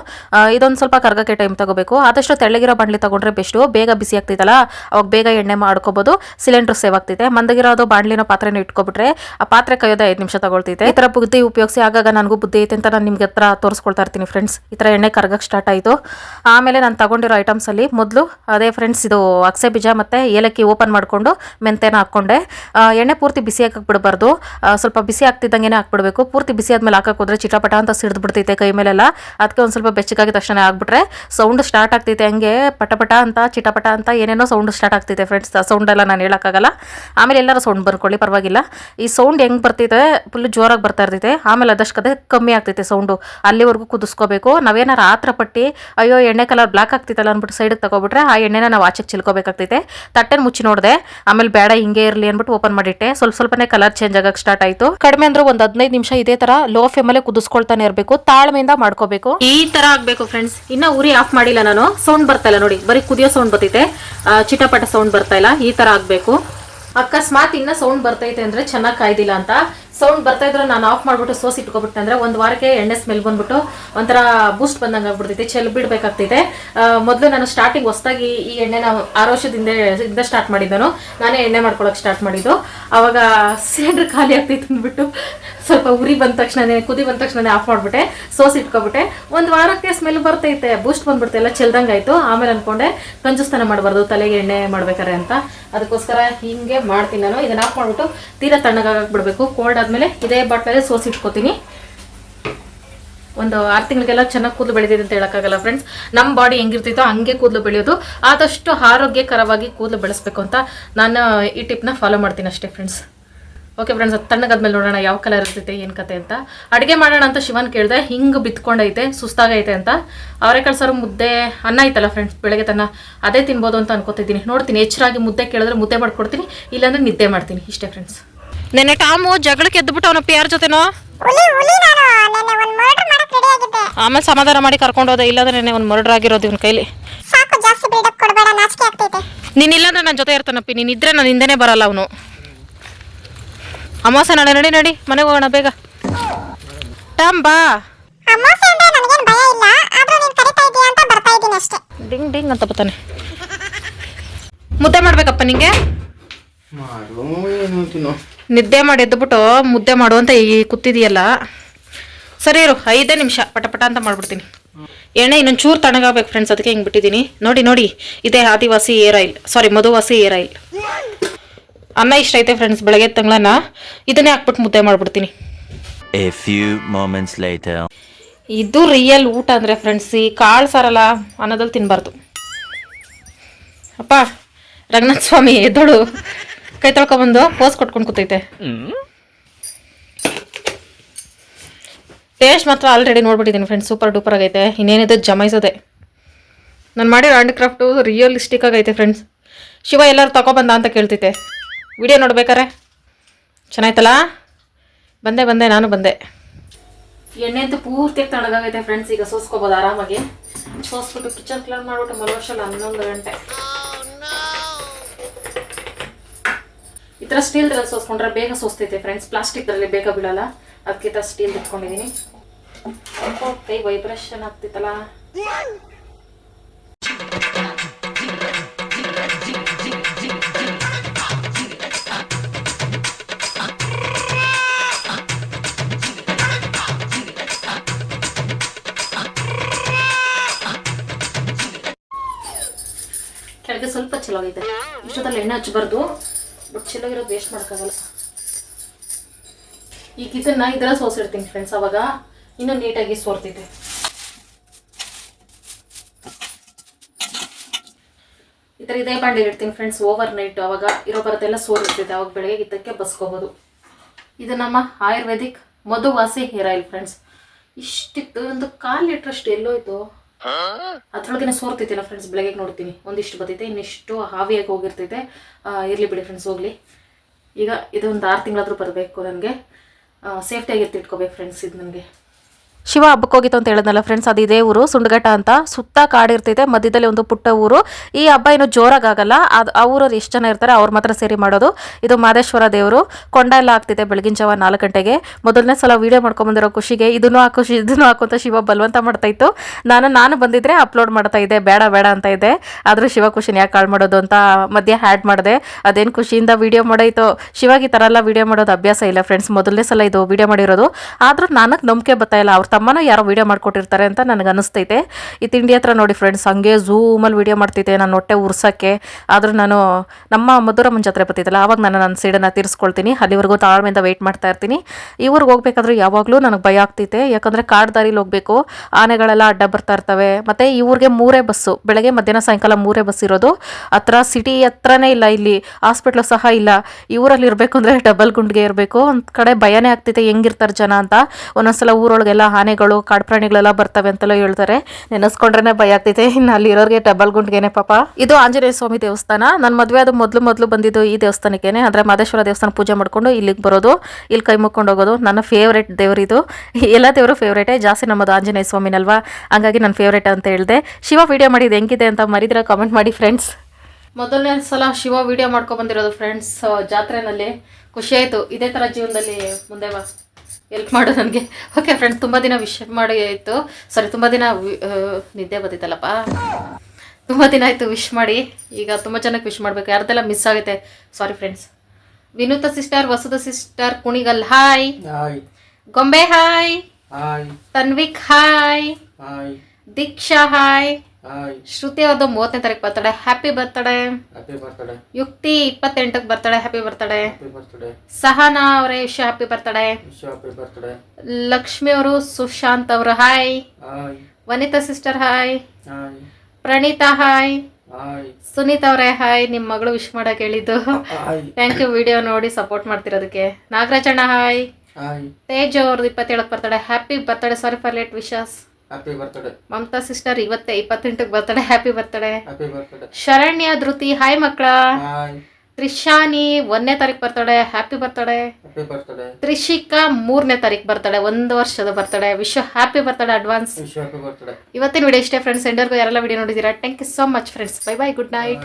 Speaker 1: ಇದೊಂದು ಸ್ವಲ್ಪ ಕರ್ಗಕ್ಕೆ ಟೈಮ್ ತಗೋಬೇಕು. ಆದಷ್ಟು ತೆಳ್ಳಗಿರೋ ಬಾಂಡ್ಲಿ ತಗೊಂಡ್ರೆ ಬೆಸ್ಟು ಬೇಗ ಬಿಸಿ ಆಗ್ತೈತಲ್ಲ ಅವಾಗ ಬೇಗ ಎಣ್ಣೆ ಮಾಡ್ಕೋಬಹುದು ಸಿಲಿಂಡರ್ ಸೇವ್ ಆಗ್ತೈತೆ ಮಂದಗಿರೋದು ಬಾಣ್ಲಿನ ಪಾತ್ರೆನ ಇಟ್ಕೊಬಿಟ್ರೆ ಆ ಪಾತ್ರೆ ಕೈಯೋದು ಐದು ನಿಮಿಷ ತಗೊಳ್ತೈತೆ ಈ ತರ ಬುದ್ಧಿ ಉಪಯೋಗಿಸಿ ಆಗಾಗ ನನಗೂ ಬುದ್ಧಿ ಐತೆ ಅಂತ ನಾನು ನಿಮ್ಗೆ ಹತ್ರ ತೋರಿಸ್ಕೊಳ್ತಾ ಇರ್ತೀನಿ ಫ್ರೆಂಡ್ಸ್ ಈ ಥರ ಎಣ್ಣೆ ಕರ್ಗಕ್ಕೆ ಸ್ಟಾರ್ಟ್ ಆಯಿತು. ಆಮೇಲೆ ನಾನು ತಗೊಂಡಿರೋ ಐಟಮ್ಸಲ್ಲಿ ಮೊದಲು ಅದೇ ಫ್ರೆಂಡ್ಸ್ ಇದು ಅಕ್ಸೆ ಬೀಜ ಮತ್ತೆ ಏಲಕ್ಕಿ ಓಪನ್ ಮಾಡಿಕೊಂಡು ಮೆಂತೆನ ಹಾಕೊಂಡೆ ಎಣ್ಣೆ ಪೂರ್ತಿ ಬಿಸಿ ಹಾಕಕ್ಕೆ ಬಿಡಬಾರ್ದು ಸ್ವಲ್ಪ ಬಿಸಿ ಆಗ್ತಿದ್ದಂಗೆ ಹಾಕ್ಬಿಡ್ಬೇಕು. ಪೂರ್ತಿ ಬಿಸಿ ಆದ್ಮೇಲೆ ಹಾಕಕ್ಕೆ ಹೋದ್ರೆ ಚಿಟಪಟ ಅಂತ ಸಿಡ್ದು ಬಿಡ್ತೈತೆ ಕೈ ಮೇಲೆಲ್ಲ. ಅದಕ್ಕೆ ಒಂದು ಸ್ವಲ್ಪ ಬೆಚ್ಚಗಾಗಿ ತಕ್ಷಣ ಆಗ್ಬಿಟ್ರೆ ಸೌಂಡ್ ಸ್ಟಾರ್ಟ್ ಆಗ್ತೈತೆ. ಹಂಗೆ ಪಟಪಟ ಅಂತ ಚಿಟಪಟ ಅಂತ ಏನೇನೋ ಸೌಂಡ್ ಸ್ಟಾರ್ಟ್ ಆಗ್ತಿದೆ ಫ್ರೆಂಡ್ಸ್ ಸೌಂಡ್ ಎಲ್ಲ ನಾನು ಹೇಳೋಕ್ಕಾಗಲ್ಲ. ಆಮೇಲೆ ಎಲ್ಲರೂ ಸೌಂಡ್ ಬರ್ಕೊಳ್ಳಿ, ಪರವಾಗಿಲ್ಲ. ಈ ಸೌಂಡ್ ಹೆಂಗೆ ಬರ್ತಿದೆ ಫುಲ್ ಜೋರಾಗಿ ಬರ್ತಾ ಇರ್ತೈತೆ. ಆಮೇಲೆ ಅದಷ್ಟೇ ಕಮ್ಮಿ ಆಗ್ತೈತೆ ಸೌಂಡು ಅಲ್ಲಿವರೆಗೂ ಕುದಿಸ್ಕೋಬೇಕು. ನಾವೇನಾರು ಆತ್ರ ಪಟ್ಟಿ ಅಯ್ಯೋ, ಎಣ್ಣೆ ಕಲರ್ ಬ್ಲಾಕ್ ಆಗ್ತಿತ್ತಲ್ಲ ಅಂದ್ಬಿಟ್ಟು ಸೈಡಿಗೆ ತಗೊಬಿಟ್ರೆ, ಆ ಎಣ್ಣೆನ ನಾವು ಆಚೆಗೆ ಚಿಲ್ಕೋಬೇಕಾಗ್ತೈತೆ. ತಟ್ಟೆನ ಮುಚ್ಚಿ ನೋಡಿದೆ. ಆಮೇಲೆ ಬೇಡ, ಹಿಂಗೆ ಇರಲಿ ಅಂದ್ಬಿಟ್ಟು ಓಪನ್ ಮಾಡಿಟ್ಟೆ. ಸ್ವಲ್ಪ ಸ್ವಲ್ಪನೇ ಕಲರ್ ಚೇಂಜ್ ಆಗಕ್ಕೆ ಸ್ಟಾರ್ಟ್ ಆಯಿತು. ಕಡಿಮೆ ಅಂದ್ರೆ ಒಂದು ಹದಿನೈದು ನಿಮಿಷ ಇದೇ ತರ ಲೋ ಫ್ಲೇಮಲ್ಲೇ ಕುದಿಸ್ಕೊಳ್ತಾನೆ ಇರಬೇಕು. ತಾಳ್ಮೆಯಿಂದ ಮಾಡ್ಕೋಬೇಕು. ಈ ತರ ಆಗ್ಬೇಕು ಫ್ರೆಂಡ್ಸ್ ಇನ್ನ ಉರಿ ಆಫ್ ಮಾಡಿಲ್ಲ ನಾನು. ಸೌಂಡ್ ಬರ್ತಾ ಇಲ್ಲ ನೋಡಿ. ಬರೀ ಕುದಿಯೋ ಸೌಂಡ್ ಬರ್ತೈತೆ. ಚಿಟಪಟ ಸೌಂಡ್ ಬರ್ತಾ ಇಲ್ಲ, ಈ ತರ ಆಗ್ಬೇಕು. ಅಕಸ್ಮಾತ್ ಇನ್ನ ಸೌಂಡ್ ಬರ್ತೈತೆ ಅಂದ್ರೆ ಚೆನ್ನಾಗಿ ಕಾಯ್ದಿಲ್ಲ ಅಂತ. ಸೌಂಡ್ ಬರ್ತಾ ಇದ್ರೆ ನಾನು ಆಫ್ ಮಾಡ್ಬಿಟ್ಟು ಸೋಸ್ ಇಟ್ಕೊಬಿಟ್ಟೆ ಅಂದ್ರೆ ಒಂದು ವಾರಕ್ಕೆ ಎಣ್ಣೆ ಸ್ಮೆಲ್ ಬಂದ್ಬಿಟ್ಟು ಒಂಥರ ಬೂಸ್ಟ್ ಬಂದಂಗೆ ಆಗ್ಬಿಡ್ತೈತೆ ಚೆಲ್ ಬಿಡ್ಬೇಕಾಗ್ತೈತೆ. ಮೊದಲು ನಾನು ಸ್ಟಾರ್ಟಿಂಗ್ ಹೊಸದಾಗಿ ಈ ಎಣ್ಣೆನ ಆರು ವರ್ಷದಿಂದ ಇಂದ ಸ್ಟಾರ್ಟ್ ಮಾಡಿದ್ದಾನು. ನಾನೇ ಎಣ್ಣೆ ಮಾಡ್ಕೊಳಕ್ ಸ್ಟಾರ್ಟ್ ಮಾಡಿದ್ದು. ಅವಾಗ ಸಿಲಿಂಡರ್ ಖಾಲಿ ಆಗ್ತೈತೆ ಅಂದ್ಬಿಟ್ಟು ಸ್ವಲ್ಪ ಉರಿ ಬಂದ ತಕ್ಷಣನೇ, ಕುದಿ ಬಂದ ತಕ್ಷಣನೇ ಆಫ್ ಮಾಡಿಬಿಟ್ಟೆ, ಸೋಸ್ ಇಟ್ಕೊಬಿಟ್ಟೆ. ಒಂದು ವಾರಕ್ಕೆ ಸ್ಮೆಲ್ ಬರ್ತೈತೆ ಬೂಸ್ಟ್ ಬಂದ್ಬಿಡ್ತೆ, ಎಲ್ಲ ಚೆಲ್ದಂಗಾಯ್ತು ಆಮೇಲೆ ಅನ್ಕೊಂಡೆ, ಕಂಜುಸ್ತನ ಮಾಡಬಾರ್ದು, ತಲೆಗೆ ಎಣ್ಣೆ ಮಾಡ್ಬೇಕಾರೆ ಅಂತ. ಅದಕ್ಕೋಸ್ಕರ ಹಿಂಗೆ ಮಾಡ್ತೀನಿ ನಾನು. ಇದನ್ನ ಆಫ್ ಮಾಡ್ಬಿಟ್ಟು ತೀರಾ ಬಿಡಬೇಕು. ಕೋಲ್ಡ್ ಆದಮೇಲೆ ಇದೇ ಬಾಟ್ಲಲ್ಲಿ ಸೋಸ್ ಇಟ್ಕೋತೀನಿ. ಒಂದು ಆರು ತಿಂಗಳಿಗೆಲ್ಲ ಚೆನ್ನಾಗಿ ಕೂದಲು ಬೆಳೆದಿದೆ ಅಂತ ಹೇಳೋಕ್ಕಾಗಲ್ಲ ಫ್ರೆಂಡ್ಸ್ ನಮ್ಮ ಬಾಡಿ ಹೆಂಗಿರ್ತೈತೋ ಹಂಗೆ ಕೂದಲು ಬೆಳೆಯೋದು. ಆದಷ್ಟು ಆರೋಗ್ಯಕರವಾಗಿ ಕೂದಲು ಬೆಳೆಸ್ಬೇಕು ಅಂತ ನಾನು ಈ ಟಿಪ್ನ ಫಾಲೋ ಮಾಡ್ತೀನಿ ಅಷ್ಟೇ ಫ್ರೆಂಡ್ಸ್ ಓಕೆ ಫ್ರೆಂಡ್ಸ್ ಅದು ತಣ್ಣಗಾದ್ಮೇಲೆ ನೋಡೋಣ ಯಾವ ಕಲರ್ ಇರ್ತೈತೆ ಏನು ಕತೆ ಅಂತ. ಅಡುಗೆ ಮಾಡೋಣ ಅಂತ ಶಿವನ್ ಕೇಳಿದೆ ಹಿಂಗೆ ಬಿತ್ಕೊಂಡೈತೆ ಸುಸ್ತಾಗೈತೆ ಅಂತ. ಅವರೇ ಸಾರು ಮುದ್ದೆ ಅನ್ನ ಐತಲ್ಲ ಫ್ರೆಂಡ್ಸ್ ಬೆಳಗ್ಗೆ ತನ್ನ ಅದೇ ತಿನ್ಬೋದು ಅಂತ ಅನ್ಕೋತಿದ್ದೀನಿ. ನೋಡ್ತೀನಿ ಹೆಚ್ಚರಾಗಿ ಮುದ್ದೆ ಕೇಳಿದ್ರೆ ಮುದ್ದೆ ಮಾಡ್ಕೊಡ್ತೀನಿ ಇಲ್ಲಾಂದ್ರೆ ನಿದ್ದೆ ಮಾಡ್ತೀನಿ. ಇಷ್ಟೇ ಫ್ರೆಂಡ್ಸ್ ನೆನ್ನೆ ಟಾಮು ಜಗಳಕ್ಕೆ ಎದ್ಬಿಟ್ಟು ಅವನಪ್ಪ ಯಾರ ಜೊತೆನೋ?
Speaker 5: ಹುಲಿ ಹುಲಿ ನಾನು. ನೆನ್ನೆ ಒಂದ್ ಮರ್ಡರ್ ಮಾಡಕ್ ರೆಡಿ ಆಗಿದ್ದೆ.
Speaker 1: ಆಮೇಲೆ ಸಮಾಧಾನ ಮಾಡಿ ಕರ್ಕೊಂಡು ಹೋದೆ ಇಲ್ಲಾಂದ್ರೆ ನೆನ್ನೆ ಒಂದು ಮರ್ಡರ್ ಆಗಿರೋದು ಇವನ ಕೈಲಿ.
Speaker 5: ಸಾಕು ಜಾಸ್ತಿ ಬಿಲ್ಡಪ್ ಕೊಡಬೇಡ ನಾಚಿಕೆ ಆಗ್ತೈತೆ.
Speaker 1: ನೀನು ಇಲ್ಲಾಂದ್ರೆ ನನ್ನ ಜೊತೆ ಇರ್ತಾನಪ್ಪಿ ನೀನು ಇದ್ರೆ ನಾನು ಹಿಂದೆನೇ ಬರಲ್ಲ ಅವನು. ಅಮಾವಾಸ್ಯೆ ನಾಳೆ ನಡಿ ನಡಿ. ಮನೆಗೆ ಹೋಗೋಣ ಬೇಗ. ಟಮ್ ಬಾ.
Speaker 5: ಅಮಾವಾಸ್ಯೆ ಅಂದ್ರೆ ನನಗೇನ್ ಭಯ ಇಲ್ಲ. ಆದ್ರೂ ನೀನ್ ಕರಿತಾ ಇದೀಯ ಅಂತ ಬರ್ತಾ ಇದ್ದೀನಿ ಅಷ್ಟೇ.
Speaker 1: ಡಿಂಗ್ ಡಿಂಗ್ ಅಂತ ಬರ್ತಾನೆ. ಮುದ್ದೆ ಮಾಡ್ಬೇಕಪ್ಪ ನಿಂಗೆ?
Speaker 8: ಮಾಡು ಏನು ತಿನ್ನು.
Speaker 1: ನಿದ್ದೆ ಮಾಡಿ ಎದ್ದುಬಿಟ್ಟು ಮುದ್ದೆ ಮಾಡು ಅಂತ ಈ ಕೂತಿದೆಯಲ್ಲ. ಸರಿ ಇರು ಐದೇ ನಿಮಿಷ. ಪಟ ಪಟ ಅಂತ ಮಾಡ್ಬಿಡ್ತೀನಿ. ಎಣ್ಣೆ ಇನ್ನೊಂದು ಚೂರು ತಣ್ಣಗಾಗ್ಬೇಕು ಫ್ರೆಂಡ್ಸ್ ಅದಕ್ಕೆ ಹಿಂಗೆ ಬಿಟ್ಟಿದ್ದೀನಿ. ನೋಡಿ ನೋಡಿ. ಇದೇ Adivasi hair oil sorry Madhuvasi hair oil ಅನ್ನ ಇಷ್ಟ ಐತೆ ಫ್ರೆಂಡ್ಸ್ ಬೆಳಗ್ಗೆ ತಂಗ್ಳನ್ನ. ಇದನ್ನೇ ಹಾಕ್ಬಿಟ್ಟು ಮುದ್ದೆ ಮಾಡ್ಬಿಡ್ತೀನಿ. ಇದು ರಿಯಲ್ ಊಟ ಅಂದ್ರೆ ಫ್ರೆಂಡ್ಸ್ ಈ ಕಾಳು ಸಾರಲ್ಲ ಅನ್ನದಲ್ಲಿ ತಿನ್ಬಾರ್ದು. ಅಪ್ಪ ರಂಗನಾಥ ಸ್ವಾಮಿ ಎದ್ದೋಳು. ಕೈ ತೊಳ್ಕೊಬಂದು ಪೋಸ್ ಕೊಟ್ಕೊಂಡು ಕೂತೈತೆ. ಟೇಸ್ಟ್ ಮಾತ್ರ ಆಲ್ರೆಡಿ ನೋಡ್ಬಿಟ್ಟಿದ್ದೀನಿ ಫ್ರೆಂಡ್ಸ್ ಸೂಪರ್ ಡೂಪರ್ ಆಗೈತೆ. ಇನ್ನೇನಿದೆ ಜಮಾಯಿಸೋದೆ ನಾನು ಮಾಡಿರೋ ಹ್ಯಾಂಡಿಕ್ರಾಫ್ಟು ರಿಯಲಿಸ್ಟಿಕ್ ಆಗೈತೆ ಫ್ರೆಂಡ್ಸ್ ಶಿವ ಎಲ್ಲರೂ ತಗೊಬಂದ ಅಂತ ಕೇಳ್ತೈತೆ ವಿಡಿಯೋ ನೋಡ್ಬೇಕಾರೆ? ಚೆನ್ನಾಯ್ತಲ್ಲ? ಬಂದೆ ಬಂದೆ, ನಾನು ಬಂದೆ. ಎಣ್ಣೆ ಅಂತೂ ಪೂರ್ತಿ ತಣ್ಣಗಾಗೈತೆ ಫ್ರೆಂಡ್ಸ್ ಈಗ ಸೋಸ್ಕೋಬೋದು ಆರಾಮಾಗಿ. ಸೋಸ್ಬಿಟ್ಟು ಕಿಚನ್ ಕ್ಲೀನ್ ಮಾಡ್ಬಿಟ್ಟು ಮಲಗೋಷ್ಟಲ್ಲ ಹನ್ನೊಂದು ಗಂಟೆ. ಈ ಥರ ಸ್ಟೀಲ್ ಸೋಸ್ಕೊಂಡ್ರೆ ಬೇಗ ಸೋಸ್ತೈತೆ ಫ್ರೆಂಡ್ಸ್ ಪ್ಲಾಸ್ಟಿಕ್ದ್ರಲ್ಲಿ ಬೇಗ ಬೀಳಲ್ಲ. ಅದಕ್ಕೆ ಸ್ಟೀಲ್ ಇಟ್ಕೊಂಡಿದ್ದೀನಿ ಕೈ ವೈಬ್ರೇಷನ್ ಆಗ್ತಿತ್ತಲ್ಲ. ಕೆಳಗೆ ಆಗೈತೆ ಇಷ್ಟೊತ್ತಲ್ಲಿ ಎಣ್ಣೆ ಹಚ್ಚಬಾರ್ದು ಬಟ್ ಚೆಲುವಾಗಿರೋದು ವೇಸ್ಟ್ ಮಾಡೋಕ್ಕಾಗಲ್ಲ. ಈಗ ಇದನ್ನ ಇದ್ರ ಸೋಸಿಡ್ತೀನಿ ಫ್ರೆಂಡ್ಸ್ ಅವಾಗ ಇನ್ನೂ ನೀಟಾಗಿ ಸೋರ್ತಿದ್ದೆ ಈ ಥರ ಇದೇ ಬಾಂಡಿ ಇಡ್ತೀನಿ ಫ್ರೆಂಡ್ಸ್ ಓವರ್ ನೈಟ್ ಅವಾಗ ಇರೋ ಬರೋದೆಲ್ಲ ಸೋರಿರ್ತೈತೆ ಅವಾಗ ಬೆಳಗ್ಗೆ ಇದಕ್ಕೆ ಬಸ್ಕೋಬೋದು. ಇದು ನಮ್ಮ ayurvedic Madhuvasi hair oil friends ಇಷ್ಟಿತ್ತು, ಒಂದು ಕಾಲು ಲೀಟ್ರಷ್ಟು ಎಲ್ಲೋಯ್ತು. ಅದ್ರೊಳಗೇನೆ ಸೋರ್ತೈತಿಲ್ಲ ಫ್ರೆಂಡ್ಸ್ ಬೆಳಗ್ಗೆ ನೋಡ್ತೀನಿ. ಒಂದಿಷ್ಟು ಬರ್ತೈತೆ, ಇನ್ನಿಷ್ಟು ಹಾವಿಯಾಗಿ ಹೋಗಿರ್ತೈತೆ. ಇರಲಿ ಬಿಡಿ ಫ್ರೆಂಡ್ಸ್ ಹೋಗ್ಲಿ. ಈಗ ಇದೊಂದು ಆರು ತಿಂಗಳಾದರೂ ಬರಬೇಕು ನನಗೆ. ಸೇಫ್ಟಿಯಾಗಿ ಇಟ್ಕೋಬೇಕು ಫ್ರೆಂಡ್ಸ್ ಇದು ನನಗೆ. ಶಿವ ಹಬ್ಬಕ್ಕೆ ಹೋಗಿತ್ತು ಅಂತ ಹೇಳಿದ್ನಲ್ಲ ಫ್ರೆಂಡ್ಸ್ ಅದು ಇದೇ ಊರು ಸುಂಡಘಟ್ಟ ಅಂತ. ಸುತ್ತ ಕಾಡಿರ್ತೈತೆ ಮಧ್ಯದಲ್ಲಿ ಒಂದು ಪುಟ್ಟ ಊರು. ಈ ಹಬ್ಬ ಏನು ಜೋರಾಗಲ್ಲ ಅದು ಊರವ್ರು ಎಷ್ಟು ಜನ ಇರ್ತಾರೆ, ಅವ್ರ ಮಾತ್ರ ಸೇರಿ ಮಾಡೋದು. ಇದು ಮಾದೇಶ್ವರ ದೇವರು. ಕೊಂಡ ಎಲ್ಲ ಆಗ್ತಿದೆ ಬೆಳಗಿನ ಜಾವ ನಾಲ್ಕು ಗಂಟೆಗೆ. ಮೊದಲನೇ ಸಲ ವೀಡಿಯೋ ಮಾಡ್ಕೊಂಬಂದಿರೋ ಖುಷಿಗೆ ಇದನ್ನು ಹಾಕು, ಇದನ್ನು ಹಾಕುವಂತ ಶಿವ ಬಲವಂತ ಮಾಡ್ತಾ ಇತ್ತು. ನಾನು ನಾನು ಬಂದಿದ್ರೆ ಅಪ್ಲೋಡ್ ಮಾಡ್ತಾ ಇದ್ದೆ. ಬೇಡ ಬೇಡ ಅಂತ ಇದ್ದೆ. ಆದರೂ ಶಿವ ಖುಷಿನ ಯಾಕೆ ಕಾಳು ಮಾಡೋದು ಅಂತ ಮಧ್ಯೆ ಹ್ಯಾಡ್ ಮಾಡಿದೆ. ಅದೇನು ಖುಷಿಯಿಂದ ವೀಡಿಯೋ ಮಾಡೋಯ್ತು ಶಿವಾಗ ಈ ಥರ ಎಲ್ಲ ವೀಡಿಯೋ ಮಾಡೋದು ಅಭ್ಯಾಸ ಇಲ್ಲ ಫ್ರೆಂಡ್ಸ್ ಮೊದಲನೇ ಸಲ ಇದು ವೀಡಿಯೋ ಮಾಡಿರೋದು. ಆದರೂ ನನಗೆ ನಂಬಿಕೆ ಬರ್ತಾ ಇಲ್ಲ. ಅವ್ರ ತಮ್ಮನ ಯಾರೋ ವೀಡಿಯೋ ಮಾಡ್ಕೊಟ್ಟಿರ್ತಾರೆ ಅಂತ ನನಗೆ ಅನಿಸ್ತೈತೆ. ಈ ತಿಂಡಿ ಹತ್ರ ನೋಡಿ ಫ್ರೆಂಡ್ಸ್ ಹಂಗೆ ಝೂಮಲ್ಲಿ ವೀಡಿಯೋ ಮಾಡ್ತಿದ್ದೆ, ನಾನು ಹೊಟ್ಟೆ ಉರ್ಸೋಕ್ಕೆ. ಆದರೂ ನಾನು ನಮ್ಮ ಮಧುರ ಜಾತ್ರೆ ಬರ್ತಿದ್ದಲ್ಲ ಆವಾಗ ನಾನು ನನ್ನ ಸೈಡನ್ನ ತೀರಿಸ್ಕೊಳ್ತೀನಿ. ಅಲ್ಲಿವರೆಗೂ ತಾಳ್ಮೆಯಿಂದ ವೆಯ್ಟ್ ಮಾಡ್ತಾ ಇರ್ತೀನಿ. ಈ ಊರಿಗೆ ಹೋಗ್ಬೇಕಾದ್ರೆ ಯಾವಾಗಲೂ ನನಗೆ ಭಯ ಆಗ್ತೈತೆ ಯಾಕಂದರೆ ಕಾಡು ದಾರಿಲಿ ಹೋಗಬೇಕು, ಆನೆಗಳೆಲ್ಲ ಅಡ್ಡ ಬರ್ತಾ ಇರ್ತವೆ. ಮತ್ತು ಈ ಊರಿಗೆ ಮೂರೇ ಬಸ್ಸು ಬೆಳಗ್ಗೆ ಮಧ್ಯಾಹ್ನ ಸಾಯಂಕಾಲ ಮೂರೇ ಬಸ್ ಇರೋದು. ಹತ್ರ ಸಿಟಿ ಹತ್ರನೇ ಇಲ್ಲ ಇಲ್ಲಿ ಹಾಸ್ಪಿಟ್ಲು ಸಹ ಇಲ್ಲ. ಇವರಲ್ಲಿ ಇರಬೇಕು ಅಂದರೆ ಡಬಲ್ ಗುಂಡಿಗೆ ಇರಬೇಕು. ಒಂದು ಕಡೆ ಭಯನೇ ಆಗ್ತೈತೆ ಹೆಂಗಿರ್ತಾರೆ ಜನ ಅಂತ. ಒಂದೊಂದ್ಸಲ ಊರೊಳಗೆಲ್ಲ ಆನೆಗಳು ಕಾಡು ಪ್ರಾಣಿಗಳೆಲ್ಲ ಬರ್ತವೆ ಅಂತೆಲ್ಲ ಹೇಳ್ತಾರೆ. ನೆನೆಸ್ಕೊಂಡ್ರೆ ಭಯ ಆಗ್ತೈತೆ. ಇನ್ನು ಅಲ್ಲಿ ಇರೋರಿಗೆ ಡಬಲ್ ಗುಂಡ್ಗೆನೆ ಪಾಪ. ಇದು ಆಂಜನೇಯ ಸ್ವಾಮಿ ದೇವಸ್ಥಾನ. ನನ್ನ ಮದುವೆ ಅದು ಮೊದಲು ಮೊದಲು ಬಂದಿದ್ದು ಈ ದೇವಸ್ಥಾನಕ್ಕೇನೆ. ಅಂದರೆ ಮಾದೇಶ್ವರ ದೇವಸ್ಥಾನ ಪೂಜೆ ಮಾಡ್ಕೊಂಡು ಇಲ್ಲಿಗೆ ಬರೋದು ಇಲ್ಲಿ ಕೈ ಮುಕ್ಕೊಂಡು ಹೋಗೋದು ನನ್ನ ಫೇವ್ರೇಟ್ ದೇವರಿದು. ಎಲ್ಲ ದೇವರು ಫೇವ್ರೇಟೇ ಜಾಸ್ತಿ ನಮ್ಮದು ಆಂಜನೇಯ ಸ್ವಾಮಿನಲ್ವಾ? ಹಂಗಾಗಿ ನನ್ನ ಫೇವ್ರೇಟ್ ಅಂತ ಹೇಳಿದೆ. ಶಿವ ವಿಡಿಯೋ ಮಾಡಿದ್ದು ಹೆಂಗಿದೆ ಅಂತ ಮರಿದ್ರೆ ಕಾಮೆಂಟ್ ಮಾಡಿ ಫ್ರೆಂಡ್ಸ್ ಮೊದಲನೇ ಸಲ ಶಿವ ವಿಡಿಯೋ ಮಾಡ್ಕೊಂಡು ಬಂದಿರೋದು ಫ್ರೆಂಡ್ಸ್ ಜಾತ್ರೆನಲ್ಲಿ. ಖುಷಿ ಆಯಿತು. ಇದೇ ಥರ ಜೀವನದಲ್ಲಿ ಮುಂದೆ ಬಾ. ಎಲ್ಪ್ ಮಾಡು ನನಗೆ. ಓಕೆ ಫ್ರೆಂಡ್ಸ್ ತುಂಬ ದಿನ ವಿಶ್ ಮಾಡಿ ಆಯಿತು. ಸಾರಿ ತುಂಬ ದಿನ ನಿದ್ದೆ ಬಂದಿತ್ತಲ್ಲಪ್ಪ ತುಂಬ ದಿನ ಆಯಿತು ವಿಶ್ ಮಾಡಿ. ಈಗ ತುಂಬ ಜನಕ್ಕೆ ವಿಶ್ ಮಾಡಬೇಕು. ಯಾರ್ದೆಲ್ಲ ಮಿಸ್ ಆಗುತ್ತೆ? Sorry friends Vinutha sister Vasudha sister Kunigal hi ಗೊಂಬೆ hi Tanvik hi Deeksha hi Shruti ಅವ್ರದ್ದು ಮೂವತ್ತನೇ ತಾರೀಕು ಬರ್ತಡೆ. ಹ್ಯಾಪಿ ಬರ್ತಡೆ ಯುಕ್ತಿ ಇಪ್ಪತ್ತೆಂಟಕ್ಕೆ ಬರ್ತಡೆ. ಹ್ಯಾಪಿ ಬರ್ತಡೆ ಸಹನಾ ಅವರೇ ವಿಶ್ ಹ್ಯಾಪಿ ಬರ್ತಡೆ ಲಕ್ಷ್ಮಿ ಅವರು ಸುಶಾಂತ್ ಅವರು hi. Vanitha sister hi. Praneetha hi. Sunitha ಅವರೇ ಹಾಯ್. ನಿಮ್ಮ ಮಗಳು ವಿಶ್ ಮಾಡಕ್ ಹೇಳಿದ್ದು ಥ್ಯಾಂಕ್ ಯು ವಿಡಿಯೋ ನೋಡಿ ಸಪೋರ್ಟ್ ಮಾಡ್ತಿರೋದಕ್ಕೆ. ನಾಗರಾಜಣ್ಣ ಹಾಯ್.
Speaker 8: ಹಾಯ್.
Speaker 1: ತೇಜ್ ಅವ್ರದ್ದು ಇಪ್ಪತ್ತೇಳಕ್ಕೆ birthday. Happy birthday sorry for late wishes
Speaker 8: happy birthday
Speaker 1: Mamata sister ಇವತ್ತೇ ಇಪ್ಪತ್ತೆಂಟಕ್ಕೆ birthday happy birthday
Speaker 8: happy birthday
Speaker 1: Sharanya Dhriti hi ಮಕ್ಕಳ. ತ್ರಿಶಾನಿ ಒಂದನೇ ತಾರೀಕು ಬರ್ತಾಳೆ ಹ್ಯಾಪಿ ಬರ್ತಾಳೆ
Speaker 8: ಹ್ಯಾಪಿ ಬರ್ತಡೆ
Speaker 1: ತ್ರಿಷಿಕಾ ಮೂರನೇ ತಾರೀಕು ಬರ್ತಾಳೆ ಒಂದು ವರ್ಷದ birthday wish happy birthday advance
Speaker 8: wish happy birthday
Speaker 1: ಇವತ್ತಿನ ವಿಡಿಯೋ ಇಷ್ಟೇ ಫ್ರೆಂಡ್ಸ್ ಎಂಡರ್ಗೂ ಯಾರೆಲ್ಲ ವಿಡಿಯೋ ನೋಡಿದ್ದೀರಾ thank you so much friends bye bye good night